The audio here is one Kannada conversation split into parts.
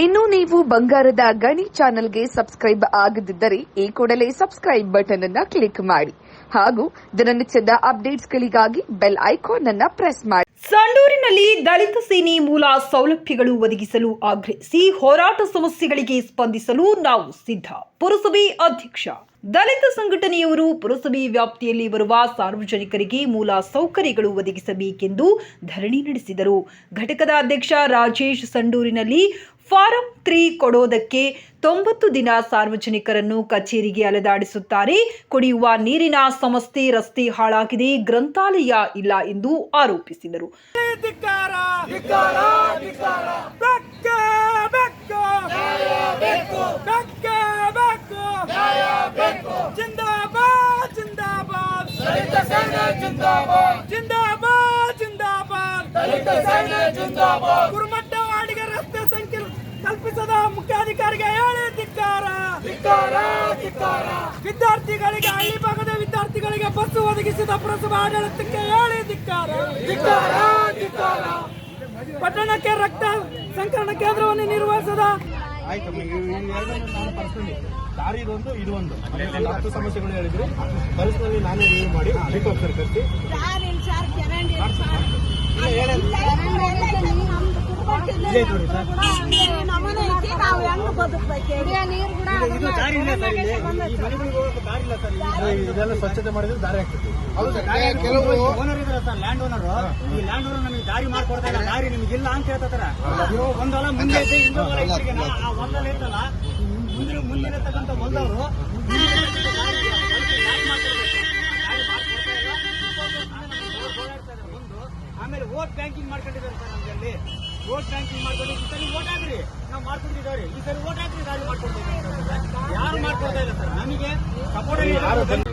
ಇನ್ನು ನೀವು ಬಂಗಾರದ ಗಣಿ ಚಾನೆಲ್ಗೆ ಸಬ್ಸ್ಕ್ರೈಬ್ ಆಗದಿದ್ದರೆ ಈ ಕೂಡಲೇ ಸಬ್ಸ್ಕ್ರೈಬ್ ಬಟನ್ ಅನ್ನ ಕ್ಲಿಕ್ ಮಾಡಿ ಹಾಗೂ ದಿನನಿತ್ಯದ ಅಪ್ಡೇಟ್ಸ್ಗಳಿಗಾಗಿ ಬೆಲ್ ಐಕಾನ್ ಅನ್ನ ಪ್ರೆಸ್ ಮಾಡಿ. ಸಂಡೂರಿನಲ್ಲಿ ದಲಿತ ಸೇನೆ ಮೂಲ ಸೌಲಭ್ಯಗಳು ಒದಗಿಸಲು ಆಗ್ರಹಿಸಿ ಹೋರಾಟ ಸಮಸ್ಯೆಗಳಿಗೆ ಸ್ಪಂದಿಸಲು ನಾವು ಸಿದ್ಧ. ಪುರಸಭೆ ಅಧ್ಯಕ್ಷ. ದಲಿತ ಸಂಘಟನೆಯವರು ಪುರಸಭೆ ವ್ಯಾಪ್ತಿಯಲ್ಲಿ ಬರುವ ಸಾರ್ವಜನಿಕರಿಗೆ ಮೂಲ ಸೌಕರ್ಯಗಳು ಒದಗಿಸಬೇಕೆಂದು ಧರಣಿ ನಡೆಸಿದರು. ಘಟಕದ ಅಧ್ಯಕ್ಷ ರಾಜೇಶ್ ಸಂಡೂರಿನಲ್ಲಿ ಫಾರಂ ತ್ರೀ ಕೊಡೋದಕ್ಕೆ ತೊಂಬತ್ತು ದಿನ ಸಾರ್ವಜನಿಕರನ್ನು ಕಚೇರಿಗೆ ಅಲೆದಾಡಿಸುತ್ತಾರೆ. ಕುಡಿಯುವ ನೀರಿನ ಸಮಸ್ಯೆ ರಸ್ತೆ ಹಾಳಾಗಿದೆ ಗ್ರಂಥಾಲಯ ಇಲ್ಲ ಎಂದು ಆರೋಪಿಸಿದರು. ಜಿಂದಾಬಾದ್ ಜಿಂದಾಬಾದ್. ಧಿಕ್ಕಾರ ಕಲ್ಪಿಸದ ಮುಖ್ಯಾಧಿಕಾರಿಗೆ ಹೇಳಿ ಧಿಕ್ಕಾರ ಧಿಕ್ಕಾರ ಧಿಕ್ಕಾರ ವಿದ್ಯಾರ್ಥಿಗಳಿಗೆ ಹಳ್ಳಿ ಭಾಗದ ವಿದ್ಯಾರ್ಥಿಗಳಿಗೆ ಬಸ್ಸು ಒದಗಿಸಿದ ಪುರಸಭಾ ಆಡಳಿತಕ್ಕೆ ಹೇಳಿ ಧಿಕ್ಕಾರ ಧಿಕ್ಕಾರ ಧಿಕ್ಕಾರ ಪಟ್ಟಣಕ್ಕೆ ರಕ್ತ ಸಂಕಲನ ಕೇಂದ್ರವನ್ನು ನಿರ್ವಹಿಸದ ಆಯ್ತು ದಾರಿ ಇದೊಂದು ಇದು ಒಂದು ಹತ್ತು ಸಮಸ್ಯೆಗಳು ಹೇಳಿದ್ರು ಪರ್ಸನಲಿ ನಾನೇ ರಿವ್ಯೂ ಮಾಡಿ ರಿಪೋರ್ಟ್ ಕರ್ಸಿ ನಮ್ಮನೆ ಐತಿ ನೀರು ಇದೆಲ್ಲ ಸ್ವಚ್ಛತೆ ಮಾಡಿದ್ರೆ ದಾರಿ ಆಗ್ತದೆ ಕೆಲವು ಓನರ್ ಇದ್ರ ಸರ್ ಲ್ಯಾಂಡ್ ಓನರ್ ಈ ಲ್ಯಾಂಡ್ ಓನರ್ ನಮಗೆ ದಾರಿ ಮಾಡ್ಕೊಡ್ತಾ ದಾರಿ ನಿಮ್ಗೆ ಇಲ್ಲ ಅಂತ ಹೇಳ್ತಾರ ನೀವು ಒಂದೊಲ ಮುಂದೆ ಐತೆ ಇನ್ನೊಂದು ಹೊಲ ಈ ಕಡೆಗೆ ನಾ- ಆ ಹೊಲದಲ್ಲಿ ಐತಲ್ಲ ಮುಂದಿನ ಮುಂದಿರತಕ್ಕಂಥ ಒಂದವರು ಆಮೇಲೆ ಓಟ್ ಬ್ಯಾಂಕಿಂಗ್ ಮಾಡ್ಕೊಂಡಿದ್ದಾರೆ ಸರ್ ನಮ್ಗೆ ಅಲ್ಲಿ. ವೋಟ್ ಬ್ಯಾಂಕಿಂಗ್ ಮಾಡ್ಕೊಂಡು ಈ ಸರಿ ವೋಟ್ ಹಾಕ್ರಿ. ನಾವು ಮಾಡ್ಕೊಂಡಿದ್ದಾರೆ ಈ ಸರಿ ವೋಟ್ ಹಾಕ್ರಿ, ದಾರಿ ಮಾಡ್ಕೊಡ್ತೀವಿ ಯಾರು ಮಾಡ್ಕೊಡ್ತಾ ಇಲ್ಲ ಸರ್? ನಮಗೆ ಸಪೋರ್ಟ್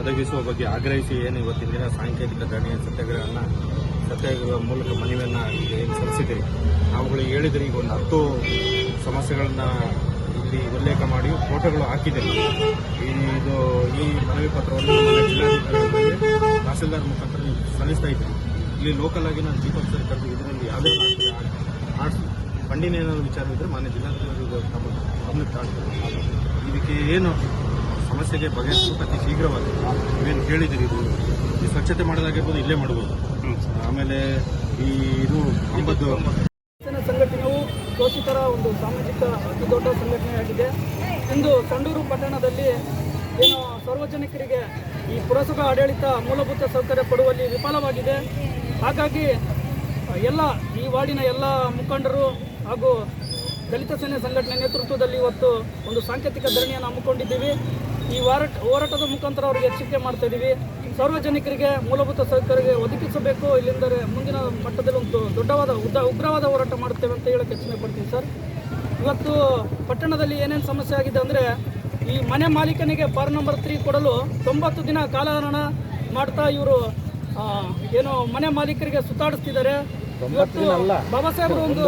ಒದಗಿಸುವ ಬಗ್ಗೆ ಆಗ್ರಹಿಸಿ ಏನು ಇವತ್ತಿನ ದಿನ ಸಾಂಕೇತಿಕ ಧರಣಿ ಸತ್ಯಾಗ್ರಹವನ್ನು ಸತ್ಯಾಗ್ರಹ ಮೂಲಕ ಮನವಿಯನ್ನು ಏನು ಸಲ್ಲಿಸಿದ್ದೀರಿ? ನಾವುಗಳಿಗೆ ಹೇಳಿದರೆ ಈಗ ಒಂದು ಹತ್ತು ಸಮಸ್ಯೆಗಳನ್ನ ಇಲ್ಲಿ ಉಲ್ಲೇಖ ಮಾಡಿ ಫೋಟೋಗಳು ಹಾಕಿದ್ದೇವೆ ಇದು ಈ ಮನವಿ ಪತ್ರವನ್ನು ಜಿಲ್ಲಾಧಿಕಾರಿಗಳಿಗೆ ತಹಸೀಲ್ದಾರ್ ಮುಖಾಂತರ ಸಲ್ಲಿಸ್ತಾ ಇದ್ದೀರಿ. ಇಲ್ಲಿ ಲೋಕಲ್ ಆಗಿ ನಾನು ಚೀಫ್ ಆಫೀಸರ್ ಕರೆದು ಇದರಲ್ಲಿ ಯಾವುದೇ ಆರ್ಟ್ಸ್ ಫಂಡಿನ ಏನಾದರೂ ವಿಚಾರ ಇದ್ದರೆ ಮಾನ್ಯ ಜಿಲ್ಲಾಧಿಕಾರಿಗಳು ಗಮನಕ್ಕೆ ಇದಕ್ಕೆ ಏನು ಸಮಸ್ಯೆಗೆ ಬಗೆಹರಿಸಬೇಕು ಅತಿ ಶೀಘ್ರವಾಗಿ ನೀವೇನು ಹೇಳಿದಿರಿ ಇದು? ಈ ಸ್ವಚ್ಛತೆ ಮಾಡೋದಾಗಿರ್ಬೋದು ಇಲ್ಲೇ ಮಾಡ್ಬೋದು. ಆಮೇಲೆ ಈ ಇದು ಜನ ಸಂಘಟನೆಯು ಶೋಷಿತರ ಒಂದು ಸಾಮಾಜಿಕ ಅತಿ ದೊಡ್ಡ ಸಂಘಟನೆಯಾಗಿದೆ ಇಂದು ಸಂಡೂರು ಪಟ್ಟಣದಲ್ಲಿ ಏನು ಸಾರ್ವಜನಿಕರಿಗೆ ಈ ಪುರಸಭಾ ಆಡಳಿತ ಮೂಲಭೂತ ಸೌಕರ್ಯ ಕೊಡುವಲ್ಲಿ ವಿಫಲವಾಗಿದೆ. ಹಾಗಾಗಿ ಎಲ್ಲ, ಈ ವಾರ್ಡಿನ ಎಲ್ಲ ಮುಖಂಡರು ಹಾಗೂ ದಲಿತ ಸೇನೆ ಸಂಘಟನೆ ನೇತೃತ್ವದಲ್ಲಿ ಇವತ್ತು ಒಂದು ಸಾಂಕೇತಿಕ ಧರಣಿಯನ್ನು ಹಮ್ಮಿಕೊಂಡಿದ್ದೀವಿ. ಈ ಹೋರಾಟ ಹೋರಾಟದ ಮುಖಾಂತರ ಅವರಿಗೆ ಎಚ್ಚರಿಕೆ ಮಾಡ್ತಾ ಇದ್ದೀವಿ ಸಾರ್ವಜನಿಕರಿಗೆ, ಮೂಲಭೂತ ಸೌಕರ್ಯ ಒದಗಿಸಬೇಕು. ಇಲ್ಲಿಂದರೆ ಮುಂದಿನ ಮಟ್ಟದಲ್ಲಿ ಒಂದು ದೊಡ್ಡವಾದ, ಉದ್ದ, ಉಗ್ರವಾದ ಹೋರಾಟ ಮಾಡುತ್ತೇವೆ ಅಂತ ಹೇಳಕ್ಕೆ ಯೋಚನೆ ಪಡ್ತೀನಿ ಸರ್. ಇವತ್ತು ಪಟ್ಟಣದಲ್ಲಿ ಏನೇನು ಸಮಸ್ಯೆ ಆಗಿದೆ ಅಂದರೆ, ಈ ಮನೆ ಮಾಲೀಕನಿಗೆ ಪಾರ್ ನಂಬರ್ ತ್ರೀ ಕೊಡಲು ತೊಂಬತ್ತು ದಿನ ಕಾಲಹರಣ ಮಾಡ್ತಾ ಇವರು ಏನು ಮನೆ ಮಾಲೀಕರಿಗೆ ಸುತ್ತಾಡಿಸ್ತಿದ್ದಾರೆ. ಇವತ್ತು ಬಾಬಾ ಸಾಹೇಬರು ಒಂದು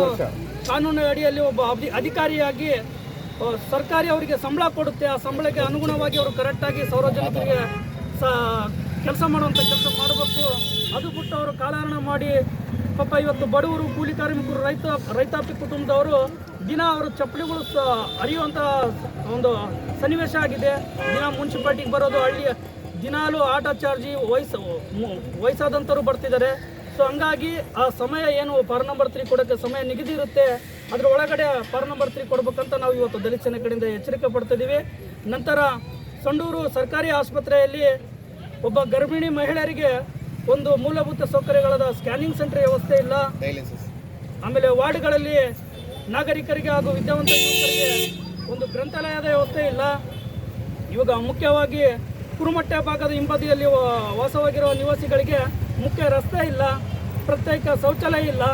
ಕಾನೂನು ಅಡಿಯಲ್ಲಿ ಒಬ್ಬ ಅಧಿ- ಅಧಿಕಾರಿಯಾಗಿ ಸರ್ಕಾರಿ ಅವರಿಗೆ ಸಂಬಳ ಕೊಡುತ್ತೆ. ಆ ಸಂಬಳಕ್ಕೆ ಅನುಗುಣವಾಗಿ ಅವರು ಕರೆಕ್ಟಾಗಿ ಸಾರ್ವಜನಿಕರಿಗೆ ಕೆಲಸ ಮಾಡುವಂಥ ಕೆಲಸ ಮಾಡಬೇಕು. ಅದು ಬಿಟ್ಟು ಅವರು ಕಾಲಹರಣ ಮಾಡಿ ಪಾಪ ಇವತ್ತು ಬಡವರು ಕೂಲಿ ಕಾರ್ಮಿಕರು ರೈತ ರೈತಾಪಿ ಕುಟುಂಬದವರು ದಿನ ಅವರು ಚಪ್ಪಲಿಗಳು ಸ ಹರಿಯುವಂಥ ಒಂದು ಸನ್ನಿವೇಶ ಆಗಿದೆ. ದಿನ ಮುನ್ಸಿಪಾಲ್ಟಿಗೆ ಬರೋದು ಹಳ್ಳಿ ದಿನಾಲು ಆಟೋ ಚಾರ್ಜಿ ವಯಸ್ಸು ವಯಸ್ಸಾದಂಥವ್ರು ಬರ್ತಿದ್ದಾರೆ. ಸೊ ಹಂಗಾಗಿ ಆ ಸಮಯ ಏನು, ಪಾರ್ ನಂಬರ್ ತ್ರೀ ಕೊಡೋಕ್ಕೆ ಸಮಯ ನಿಗದಿ ಇರುತ್ತೆ ಅದರ ಒಳಗಡೆ ಪಾರ್ ನಂಬರ್ ತ್ರೀ ಕೊಡ್ಬೇಕಂತ ನಾವು ಇವತ್ತು ದಲಿತ ಸೇನೆ ಕಡೆಯಿಂದ ಎಚ್ಚರಿಕೆ ಪಡ್ತಿದ್ದೀವಿ ನಂತರ ಸಂಡೂರು ಸರ್ಕಾರಿ ಆಸ್ಪತ್ರೆಯಲ್ಲಿ ಒಬ್ಬ ಗರ್ಭಿಣಿ ಮಹಿಳೆಯರಿಗೆ ಒಂದು ಮೂಲಭೂತ ಸೌಕರ್ಯಗಳಾದ ಸ್ಕ್ಯಾನಿಂಗ್ ಸೆಂಟರ್ ವ್ಯವಸ್ಥೆ ಇಲ್ಲ. ಆಮೇಲೆ ವಾರ್ಡ್ಗಳಲ್ಲಿ ನಾಗರಿಕರಿಗೆ ಹಾಗೂ ವಿದ್ಯಾವಂತ ಯುವಕರಿಗೆ ಒಂದು ಗ್ರಂಥಾಲಯದ ವ್ಯವಸ್ಥೆ ಇಲ್ಲ. ಇವಾಗ ಮುಖ್ಯವಾಗಿ ಕುರುಮಟ್ಟೆ ಭಾಗದ ಹಿಂಬದಿಯಲ್ಲಿ ವಾಸವಾಗಿರುವ ನಿವಾಸಿಗಳಿಗೆ ಮುಖ್ಯ ರಸ್ತೆ ಇಲ್ಲ, ಪ್ರತ್ಯೇಕ ಶೌಚಾಲಯ ಇಲ್ಲ.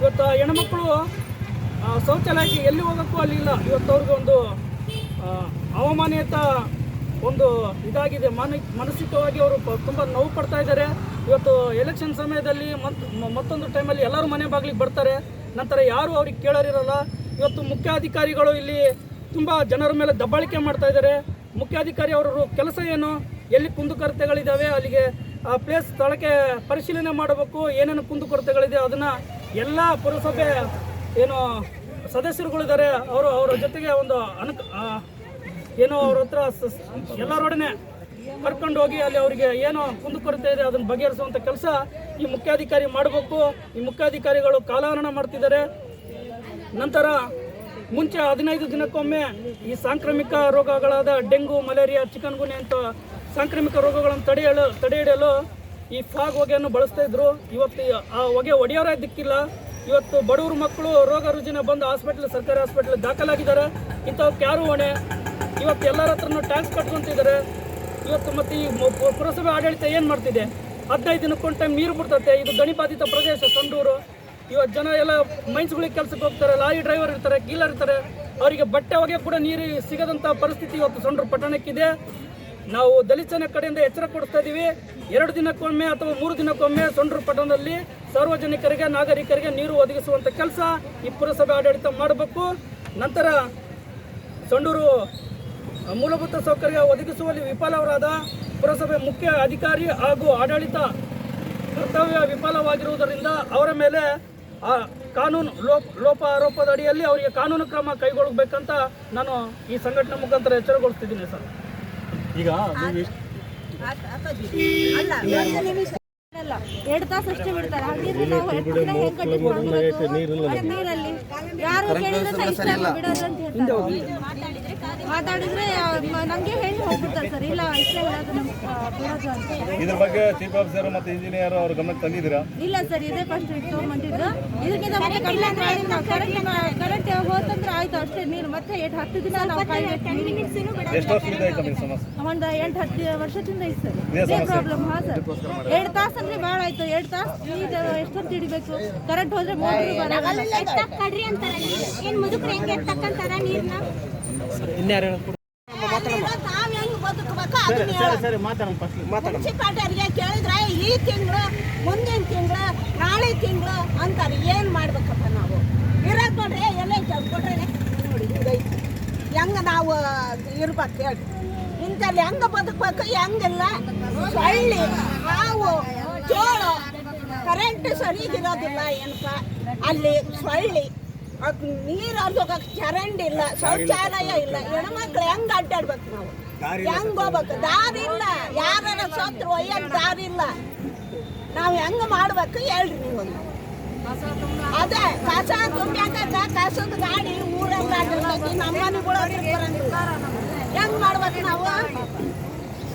ಇವತ್ತು ಹೆಣ್ಮಕ್ಳು ಶೌಚಾಲಯಕ್ಕೆ ಎಲ್ಲಿ ಹೋಗೋಕ್ಕೂ ಅಲ್ಲಿ ಇಲ್ಲ. ಇವತ್ತು ಅವ್ರಿಗೆ ಒಂದು ಅವಮಾನಿತ ಒಂದು ಇದಾಗಿದೆ. ಮಾನ, ಮಾನಸಿಕವಾಗಿ ಅವರು ತುಂಬ ನೋವು ಪಡ್ತಾ ಇದ್ದಾರೆ. ಇವತ್ತು ಎಲೆಕ್ಷನ್ ಸಮಯದಲ್ಲಿ ಮತ್ತೊಂದು ಟೈಮಲ್ಲಿ ಎಲ್ಲರೂ ಮನೆ ಬಾಗಿಲಿಗೆ ಬರ್ತಾರೆ. ನಂತರ ಯಾರು ಅವ್ರಿಗೆ ಕೇಳೋರಿರಲ್ಲ. ಇವತ್ತು ಮುಖ್ಯ ಅಧಿಕಾರಿಗಳು ಇಲ್ಲಿ ತುಂಬ ಜನರ ಮೇಲೆ ದಬ್ಬಾಳಿಕೆ ಮಾಡ್ತಾ ಇದ್ದಾರೆ. ಮುಖ್ಯಾಧಿಕಾರಿ ಅವರ ಕೆಲಸ ಏನು? ಎಲ್ಲಿ ಕುಂದುಕೊರತೆಗಳಿದ್ದಾವೆ ಅಲ್ಲಿಗೆ, ಆ ಪ್ಲೇಸ್ ಸ್ಥಳಕ್ಕೆ ಪರಿಶೀಲನೆ ಮಾಡಬೇಕು. ಏನೇನು ಕುಂದುಕೊರತೆಗಳಿದೆ ಅದನ್ನು ಎಲ್ಲ ಪುರಸಭೆ ಏನು ಸದಸ್ಯರುಗಳಿದ್ದಾರೆ. ಅವರು ಅವರ ಜೊತೆಗೆ ಒಂದು ಅನುಕ ಏನು ಅವ್ರ ಹತ್ರ ಎಲ್ಲರೊಡನೆ ಕರ್ಕೊಂಡು ಹೋಗಿ ಅಲ್ಲಿ ಅವರಿಗೆ ಏನೋ ಕುಂದುಕೊರತೆ ಇದೆ ಅದನ್ನು ಬಗೆಹರಿಸುವಂಥ ಕೆಲಸ ಈ ಮುಖ್ಯಾಧಿಕಾರಿ ಮಾಡಬೇಕು. ಈ ಮುಖ್ಯಾಧಿಕಾರಿಗಳು ಕಾಲಹರಣ ಮಾಡ್ತಿದ್ದಾರೆ. ನಂತರ ಮುಂಚೆ ಹದಿನೈದು ದಿನಕ್ಕೊಮ್ಮೆ ಈ ಸಾಂಕ್ರಾಮಿಕ ರೋಗಗಳಾದ ಡೆಂಗು, ಮಲೇರಿಯಾ, ಚಿಕನ್ ಅಂತ ಸಾಂಕ್ರಾಮಿಕ ರೋಗಗಳನ್ನು ತಡೆಯಲು ತಡೆ ಹಿಡಿಯಲು ಈ ಫಾಗ್ ಹೊಗೆಯನ್ನು ಬಳಸ್ತಾ ಇದ್ರು. ಇವತ್ತು ಆ ಹೊಗೆ ಒಡೆಯೋರೇ ದಿಕ್ಕಿಲ್ಲ. ಇವತ್ತು ಬಡವರು ಮಕ್ಕಳು ರೋಗ ರುಜಿನ ಬಂದು ಹಾಸ್ಪಿಟ್ಲ್, ಸರ್ಕಾರಿ ಹಾಸ್ಪಿಟ್ಲ್ ದಾಖಲಾಗಿದ್ದಾರೆ. ಇಂಥವಕ್ಕೆ ಯಾರು ಹೊಣೆ? ಇವತ್ತು ಎಲ್ಲರ ಹತ್ರನೂ ಟ್ಯಾಕ್ಸ್ ಕಟ್ಕೊತಿದ್ದಾರೆ. ಇವತ್ತು ಮತ್ತೆ ಈ ಪುರಸಭೆ ಆಡಳಿತ ಏನು ಮಾಡ್ತಿದೆ? ಹದಿನೈದು ದಿನಕ್ಕೊಂದು ಟೈಮ್ ನೀರು ಬಿಡ್ತತೆ. ಇದು ಗಣಿಪಾದಿತ ಪ್ರದೇಶ, ಸಂಡೂರು. ಇವತ್ತು ಜನ ಎಲ್ಲ ಮೈನ್ಸ್ಗಳಿಗೆ ಕೆಲಸಕ್ಕೆ ಹೋಗ್ತಾರೆ, ಲಾರಿ ಡ್ರೈವರ್ ಇರ್ತಾರೆ ಕೀಲರ್ ಇರ್ತಾರೆ. ಅವರಿಗೆ ಬಟ್ಟೆ ಹೊಗೆ ಕೂಡ ನೀರು ಸಿಗದಂಥ ಪರಿಸ್ಥಿತಿ ಇವತ್ತು ಸೊಂಡ್ರ ಪಟ್ಟಣಕ್ಕಿದೆ. ನಾವು ದಲಿತನ ಕಡೆಯಿಂದ ಎಚ್ಚರ ಕೊಡಿಸ್ತಾ ಇದ್ದೀವಿ ಎರಡು ದಿನಕ್ಕೊಮ್ಮೆ ಅಥವಾ ಮೂರು ದಿನಕ್ಕೊಮ್ಮೆ ಸೊಂಡ್ರ ಪಟ್ಟಣದಲ್ಲಿ ಸಾರ್ವಜನಿಕರಿಗೆ, ನಾಗರಿಕರಿಗೆ ನೀರು ಒದಗಿಸುವಂಥ ಕೆಲಸ ಈ ಪುರಸಭೆ ಆಡಳಿತ ಮಾಡಬೇಕು. ನಂತರ ಸೊಂಡೂರು ಮೂಲಭೂತ ಸೌಕರ್ಯ ಒದಗಿಸುವಲ್ಲಿ ವಿಫಲವರಾದ ಪುರಸಭೆ ಮುಖ್ಯ ಅಧಿಕಾರಿ ಹಾಗೂ ಆಡಳಿತ ಕರ್ತವ್ಯ ವಿಫಲವಾಗಿರುವುದರಿಂದ ಅವರ ಮೇಲೆ ಆ ಕಾನೂನು ಲೋಪ ಲೋಪ ಆರೋಪದ ಅಡಿಯಲ್ಲಿ ಅವರಿಗೆ ಕಾನೂನು ಕ್ರಮ ಕೈಗೊಳ್ಳಬೇಕಂತ ನಾನು ಈ ಸಂಘಟನೆ ಮುಖಾಂತರ ಎಚ್ಚರಗೊಳಿಸ್ತಿದ್ದೀನಿ ಸರ್. ಈಗ ನೀವು ಎರಡು ತಾಸು ಅಷ್ಟೇ ಬಿಡ್ತಾರೆ. ಹಾಗಿದ್ರೆ ಹೆಂಗ್? ನೀರಲ್ಲಿ ಯಾರು ಕೇಳಿದ್ರೆ ಸಹ ಇಷ್ಟ ಬಿಡೋದು ಅಂತ ಹೇಳ್ತಾರೆ. ಮಾತಾಡಿದ್ರೆ ನಮಗೆ ಹೇಳಿ ಹೋಗ್ಬಿಡ್ತಾರೆ ಸರ್. ಇಲ್ಲ ಇಷ್ಟ ಇಲ್ಲ ನಮ್ಗೆ ಬಿಡೋದು ಅಂತ. ಇದ್ರ ಬಗ್ಗೆ ಚೀಫ್ ಆಫೀಸರ್ ಮತ್ತೆ ಇಂಜಿನಿಯರ್ ಅವ್ರ ಗಮನಕ್ಕೆ ತಂದಿದ್ದೀರಾ? ಇಲ್ಲ ಸರ್ ಇದೇ ಫಸ್ಟ್ ತಗೊಂಡ್ಬಂದಿದ್ದು. ಇದಕ್ಕಿಂತ ಮತ್ತೆ ಕಂಪ್ಲೇಂಟ್ ಮಾಡಿ ನಾವು ಕರೆಂಟ್ ಕರೆಂಟ್ ಹೋತಂದ್ರೆ ಆಯ್ತು ಅಷ್ಟೇ. ನೀರು ಮತ್ತೆ ಎಂಟು ಹತ್ತು ದಿನ ನಾವು ಕಾಯ್ಬೇಕು. ಎಷ್ಟು ವರ್ಷದಿಂದ ಐತೆ ಸಮಸ್ಯೆ? ಒಂದು ಎಂಟು ಹತ್ತು ವರ್ಷದಿಂದ ಇದೆ ಸರ್. ಇದೇ ಇದೇ ಪ್ರಾಬ್ಲಮ್ ಹಾಂ ಸರ್. ಎರಡು ತಾಸು ಅಂದ್ರೆ ಭಾಳ ಆಯ್ತು. ಎರಡು ತಾಸು ನೀರು ಎಷ್ಟೊತ್ತು ಹಿಡಿಬೇಕು? ಕರೆಂಟ್ ಹೋದ್ರೆ ಮೋಟ್ರ್ ಬರಲ್ಲ. ಕಡ್ರಿ ಅಂತಾರ ಏನ್ ಮುದುಕ್ರೆ ಹೆಂಗೆ ಎತ್ತಕ್ಕಂತಾರ ನೀರ್ನ? ಫಸ್ಟ್ ಮುನ್ಸಿಪಾಲ್ಟಿಯರಿಗೆ ಕೇಳಿದ್ರೆ ಈ ತಿಂಗಳು ಮುಂದಿನ ತಿಂಗಳು ನಾಳೆ ತಿಂಗಳು ಅಂತಾರೆ ಏನ್ ಮಾಡ್ಬೇಕಪ್ಪ ನಾವು ಇರೋದು ನೋಡ್ರಿ ಎಲ್ಲ ಕೊಟ್ರೆ ನೋಡಿ ಹೆಂಗ ನಾವು ಇರ್ಬೇಕು ಹೇಳಿ ಇಂಥಲ್ಲಿ ಹೆಂಗ ಬದುಕ್ಬೇಕು ಹೆಂಗಿಲ್ಲ ಸೊಳ್ಳಿ ಹಾವು ಜೋಳು ಕರೆಂಟ್ ಸರಿಗಿರೋದಿಲ್ಲ ಏನಪ್ಪ ಅಲ್ಲಿ ಸೊಳ್ಳಿ ಅದ್ ನೀರು ಹರಿದೋಗಕ್ಕೆ ಚರಂಡಿ ಇಲ್ಲ ಶೌಚಾಲಯ ಇಲ್ಲ. ಹೆಣ್ಮಕ್ಳು ಹೆಂಗ್ ಅಡ್ಡಾಡ್ಬೇಕು ನಾವು? ಹೆಂಗ್ ಹೋಗ್ಬೇಕು? ದಾರಿ ಇಲ್ಲ ಯಾರ ಸತ್ರು ಒಯ್ಯಕ್ ದಾರಿ ಇಲ್ಲ ನಾವು ಹೆಂಗ್ ಮಾಡ್ಬೇಕು ಹೇಳ್ರಿ ನೀವು ಅದೇ ಕಸ ತುಂಬ್ಯಾಕ ಕಸದ ಗಾಡಿ ಊರೆಲ್ಲ ಬರಂಗಿಲ್ಲ. ಹೆಂಗ್ ಮಾಡ್ಬೇಕು ನಾವು?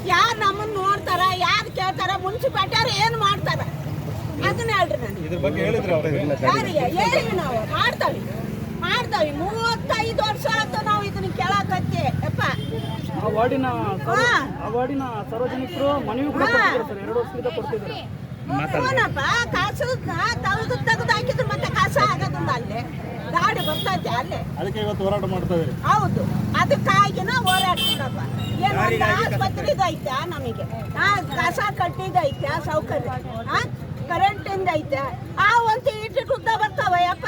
ಯಾರು ನಮ್ಮನ್ನ ನೋಡ್ತಾರ ಯಾರು ಕೇಳ್ತಾರ ಮುನ್ಸಿಪಾಲ್ಟಿಯವ್ರು ಏನ್ ಮಾಡ್ತಾರ? ಅದನ್ನ ಹೇಳ್ರಿ ಹೇಳಿ ನಾವು? ಮಾಡ್ತಾವಿ ಮಾಡ್ತಾವಿ ಮೂವತ್ತೈದು ವರ್ಷ ಆಯ್ತು ನಾವು ಇದನ್ನ ಕೇಳಕತ್ತೆ. ಯಪ್ಪ. ಆ ವಾರ್ಡಿನ. ಆ ವಾರ್ಡಿನ ಸಾರ್ವಜನಿಕರು ಮನವಿ ಕೂಡ ಸರ್. ಎರಡು ವರ್ಷದಿಂದ ಕೊಡ್ತಿದ್ರು ಏನಪ್ಪ ಕಾಸು ತೆಗೆದು ತೆಗೆದು ಹಾಕಿದ್ರೆ ಮತ್ತೆ ಕಸ ಆಗೋದಿಲ್ಲ ಅಲ್ಲೇ. ಗಾಡಿ ಬರ್ತೈತೆ ಅಲ್ಲೇ. ಅದಕ್ಕೆ ಇವತ್ತು ಹೋರಾಟ ಮಾಡ್ತಾ ಇದ್ದೀರಿ ಹೌದು. ಅದಕ್ಕಾಗಿನ ಹೋರಾಡ್ತೀನಪ್ಪ. ಏನು ಒಂದು ಆಸ್ಪತ್ರೆ ಇದೈತೆ ನಮಗೆ ಕಸ ಕಟ್ಟಿದೈತೆ ಸೌಕರ್ಯ? ಹಾ ಕರೆಂಟಿಂದ ಐತೆ. ಆ ಒಂದು ಇಟ್ಟು ಉದ್ದ ಬರ್ತಾವ, ಯಪ್ಪ.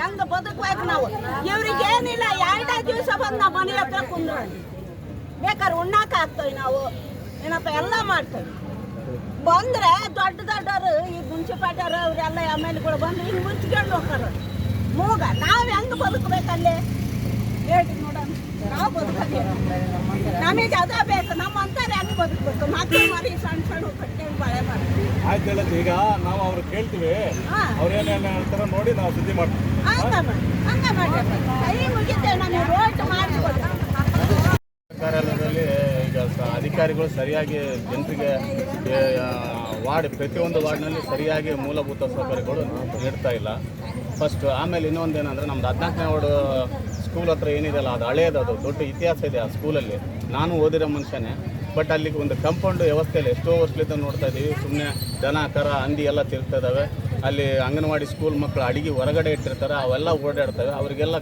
ಹೆಂಗ ಬದುಕ್ಬೇಕು ನಾವು? ಇವ್ರಿಗೆ ಏನಿಲ್ಲ ಎರಡೇ ದಿವಸ ಬಂದು ನಾವು ಮನೆ ಹತ್ರ ಕುಂದ್ರ. ಬೇಕಾದ್ರೆ ಉಣ್ಣಾಕ ಹಾಕ್ತೇವೆ ನಾವು. ಏನಪ್ಪ, ಎಲ್ಲ ಮಾಡ್ತೇವೆ. ಬಂದ್ರೆ ದೊಡ್ಡ ದೊಡ್ಡವರು, ಈ ಮುನ್ಸಿಪಾಲ್ಟಿಯವರು ಅವರೆಲ್ಲ ಎಂ ಎಲ್ಗಳು ಬಂದು ಹಿಂಗೆ ಮುಚ್ಕೊಂಡು ಹೋಗ್ತಾರೆ. ಮೂಗ, ನಾವು ಹೆಂಗೆ ಬದುಕಬೇಕಲ್ಲಿ? ಹೇಳಿ ನಾವು ಬದುಕಲಿ ನಮಗೆ ಅದೇ ಬೇಕು ನಮ್ಮ ಅಂತಾರೆ ಹೆಂಗೆ ಬದುಕಬೇಕು. ಮಕ್ಕಳು ಮರಿ ಸಣ್ಣ ಸಣ್ಣ ಕಟ್ಕೊಂಡು ಬಾಳೆ ಮಾಡಿ ಆಯ್ತು ಹೇಳತ್ತೆ ಈಗ ನಾವು ಅವ್ರು ಕೇಳ್ತೀವಿ. ಅವ್ರೇನೇನು ಅವ್ರೇನು ಹೇಳ್ತಾರ ನೋಡಿ ನಾವು ಸುದ್ದಿ ಮಾಡ್ತೀವಿ. ಹಂಗ ಮಾಡಿ ಹಂಗ ಮಾಡಿ. ಕೈ ಮುಗಿತೇವೆ ನಮಗೆ ರೋಡ್ ಮಾಡಿಸ್ಕೊಡ್ತಾರೆ. ಕಾರ್ಯಾಲಯದಲ್ಲಿ ಈಗ ಅಧಿಕಾರಿಗಳು ಸರಿಯಾಗಿ ಜನರಿಗೆ ವಾರ್ಡ್ ಪ್ರತಿಯೊಂದು ವಾರ್ಡ್ನಲ್ಲಿ ಸರಿಯಾಗಿ ಮೂಲಭೂತ ಸೌಕರ್ಯಗಳು ನೀಡ್ತಾ ಇಲ್ಲ. ಫಸ್ಟ್ ಆಮೇಲೆ ಇನ್ನೊಂದು ಏನಂದ್ರೆ ನಮ್ದು ಹದಿನಾಲ್ಕನೇ ವಾರ್ಡ್ ಸ್ಕೂಲ್ ಹತ್ರ ಏನಿದೆಯಲ್ಲ ಅದು ಹಳೇದು, ಅದು ದೊಡ್ಡ ಇತಿಹಾಸ ಇದೆ ಆ ಸ್ಕೂಲಲ್ಲಿ. ನಾನು ಓದಿರೋ ಮನುಷ್ಯನೇ, ಬಟ್ ಅಲ್ಲಿ ಒಂದು ಕಂಪೌಂಡ್ ವ್ಯವಸ್ಥೆಯಲ್ಲಿ ಎಷ್ಟೋ ವರ್ಷದಿಂದ ನೋಡ್ತಾ ಇದ್ದೀವಿ ಸುಮ್ಮನೆ ದನ, ಕರ, ಹಂದಿ ಎಲ್ಲ ತಿರ್ತಾ ಇದ್ದಾವೆ. ಅಲ್ಲಿ ಅಂಗನವಾಡಿ ಸ್ಕೂಲ್ ಮಕ್ಕಳು ಅಡಿಗೆ ಹೊರಗಡೆ ಇಟ್ಟಿರ್ತಾರೆ, ಅವೆಲ್ಲ ಓಡಾಡ್ತವೆ. ಅವರಿಗೆಲ್ಲ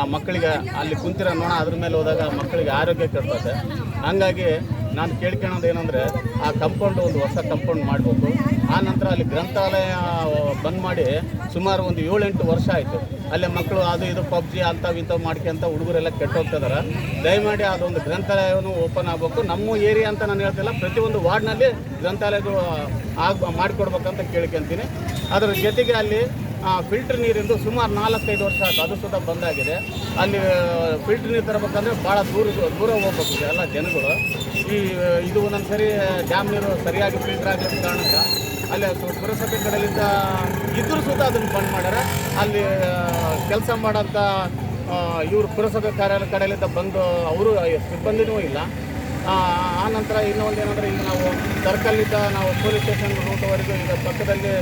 ಆ ಮಕ್ಕಳಿಗೆ ಅಲ್ಲಿ ಕುಂತಿರೋ ನೋಣ ಅದ್ರ ಮೇಲೆ ಹೋದಾಗ ಮಕ್ಕಳಿಗೆ ಆರೋಗ್ಯ ಕೆಡ್ತದೆ. ಹಂಗಾಗಿ ನಾನು ಕೇಳ್ಕೊಳೋದು ಏನಂದರೆ, ಆ ಕಂಪೌಂಡ್ ಒಂದು ಹೊಸ ಕಂಪೌಂಡ್ ಮಾಡಬೇಕು. ಆ ನಂತರ ಅಲ್ಲಿ ಗ್ರಂಥಾಲಯ ಬಂದ್ ಮಾಡಿ ಸುಮಾರು ಒಂದು ಏಳೆಂಟು ವರ್ಷ ಆಯಿತು. ಅಲ್ಲೇ ಮಕ್ಕಳು ಅದು ಇದು ಪಬ್ಜಿ ಅಂಥವು ಇಂಥವು ಮಾಡ್ಕೊಂತ ಹುಡುಗರೆಲ್ಲ ಕೆಟ್ಟೋಗ್ತಿದಾರೆ ದಯಮಾಡಿ ಅದೊಂದು ಗ್ರಂಥಾಲಯವನ್ನು ಓಪನ್ ಆಗಬೇಕು. ನಮ್ಮ ಏರಿಯಾ ಅಂತ ನಾನು ಹೇಳ್ತಿಲ್ಲ, ಪ್ರತಿಯೊಂದು ವಾರ್ಡ್ನಲ್ಲಿ ಗ್ರಂಥಾಲಯಗಳು ಆಗ ಮಾಡಿಕೊಡ್ಬೇಕಂತ ಕೇಳ್ಕೊಂತೀನಿ. ಅದರ ಜೊತೆಗೆ ಅಲ್ಲಿ ಫಿಲ್ಟರ್ ನೀರಿಂದು ಸುಮಾರು ನಾಲ್ಕೈದು ವರ್ಷ ಆಯಿತು. ಅದು ಸುತ್ತ ಬಂದಾಗಿದೆ. ಅಲ್ಲಿ ಫಿಲ್ಟರ್ ನೀರು ತರಬೇಕಂದ್ರೆ ಭಾಳ ದೂರ ದೂರ ಹೋಗ್ಬೇಕು ಎಲ್ಲ ಜನಗಳು. ಈ, ಇದು ಒಂದೊಂದು ಸರಿ ಡ್ಯಾಮ್ ನೀರು ಸರಿಯಾಗಿ ಫಿಲ್ಟರ್ ಆಗಲಿಕ್ಕೆ ಕಾರಣಕ್ಕೆ ಅಲ್ಲಿ ಪುರಸಭೆ ಕಡೆಯಿಂದ ಇದ್ರೂ ಸುತ್ತ ಅದನ್ನು ಬಂದ್ ಮಾಡ್ಯಾರ. ಅಲ್ಲಿ ಕೆಲಸ ಮಾಡೋಂಥ ಇವರು ಪುರಸಭೆ ಕಾರ್ಯಾಲಯ ಕಡೆಯಿಂದ ಬಂದು, ಅವರು ಸಿಬ್ಬಂದಿನೂ ಇಲ್ಲ. ಆ ಆ ನಂತರ ಇನ್ನೊಂದು ಏನಂದರೆ ಈಗ ನಾವು ಸರ್ಕಲ್ಲಿದ್ದ ನಾವು ಪೊಲೀಸ್ ಸ್ಟೇಷನ್ ರೂಟ್ವರೆಗೂ ಈಗ ಪಕ್ಕದಲ್ಲಿ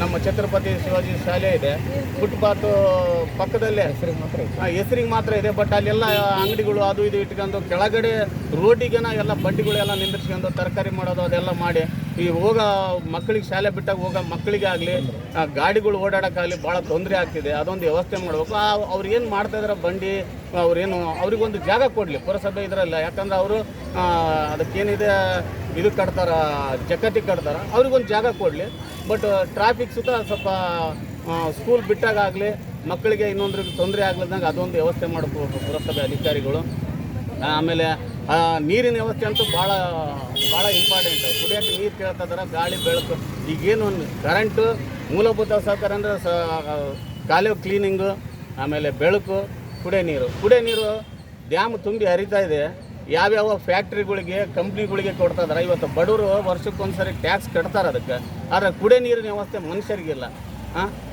ನಮ್ಮ ಛತ್ರಪತಿ ಶಿವಾಜಿ ಶಾಲೆ ಇದೆ. ಫುಟ್ಪಾತ್ ಪಕ್ಕದಲ್ಲೇ. ಹೆಸರಿಗೆ ಮಾತ್ರ ಇದೆ. ಬಟ್ ಅಲ್ಲೆಲ್ಲ ಅಂಗಡಿಗಳು ಅದು ಇದು ಇಟ್ಕೊಂಡು ಕೆಳಗಡೆ ರೋಡಿಗೆನ ಎಲ್ಲ ಬಂಡಿಗಳೆಲ್ಲ ನಿಂದಿರ್ಸ್ಕೊಂಡು ತರಕಾರಿ ಮಾಡೋದು ಅದೆಲ್ಲ ಮಾಡಿ. ಈ ಹೋಗ ಮಕ್ಕಳಿಗೆ ಶಾಲೆ ಬಿಟ್ಟಾಗ ಹೋಗೋ ಮಕ್ಕಳಿಗೆ ಆಗಲಿ ಗಾಡಿಗಳು ಓಡಾಡೋಕ್ಕಾಗಲಿ ಭಾಳ ತೊಂದರೆ ಆಗ್ತಿದೆ. ಅದೊಂದು ವ್ಯವಸ್ಥೆ ಮಾಡಬೇಕು. ಅವ್ರು ಏನು ಮಾಡ್ತಾ ಇದಾರೆ ಬಂಡಿ, ಅವ್ರೇನು, ಅವ್ರಿಗೊಂದು ಜಾಗ ಕೊಡಲಿ. ಪುರಸಭೆ ಇದರಲ್ಲ, ಯಾಕಂದ್ರೆ ಅವರು ಅದಕ್ಕೇನಿದೆ, ಇದು ಕಟ್ತಾರ, ಜಕತಿ ಕಟ್ತಾರ, ಅವ್ರಿಗೊಂದು ಜಾಗ ಕೊಡಲಿ. ಬಟ್ ಟ್ರಾಫಿಕ್ ಸುತ್ತ ಸ್ವಲ್ಪ ಸ್ಕೂಲ್ ಬಿಟ್ಟಾಗಲಿ ಮಕ್ಕಳಿಗೆ ಇನ್ನೊಂದ್ರಿಗೆ ತೊಂದರೆ ಆಗ್ಲಿದ್ದಂಗೆ ಅದೊಂದು ವ್ಯವಸ್ಥೆ ಮಾಡಬೇಕು ಪುರಸಭೆ ಅಧಿಕಾರಿಗಳು. ಆಮೇಲೆ ನೀರಿನ ವ್ಯವಸ್ಥೆ ಅಂತೂ ಭಾಳ ಭಾಳ ಇಂಪಾರ್ಟೆಂಟ್ ಕುಡಿಯೋಕೆ ನೀರು ಕೇಳ್ತಾ ಗಾಳಿ ಬೆಳಕು. ಈಗೇನು ಕರೆಂಟು ಮೂಲಭೂತ ಸಹಕಾರ ಅಂದರೆ ಸ ಕಾಲುವೆ ಕ್ಲೀನಿಂಗು ಆಮೇಲೆ ಬೆಳಕು, ಕುಡಿಯೋ ನೀರು. ಕುಡಿಯೋ ನೀರು ಡ್ಯಾಮ್ ತುಂಬಿ ಹರಿತಾ ಇದೆ. ಯಾವ್ಯಾವ ಫ್ಯಾಕ್ಟ್ರಿಗಳಿಗೆ ಕಂಪ್ನಿಗಳಿಗೆ ಕೊಡ್ತಾ ಇದಾರೆ. ಇವತ್ತು ಬಡವರು ವರ್ಷಕ್ಕೊಂದ್ಸರಿ ಟ್ಯಾಕ್ಸ್ ಕಟ್ತಾರೆ ಅದಕ್ಕೆ. ಆದರೆ ಕುಡಿಯೋ ನೀರಿನ ವ್ಯವಸ್ಥೆ ಮನುಷ್ಯರಿಗಿಲ್ಲ.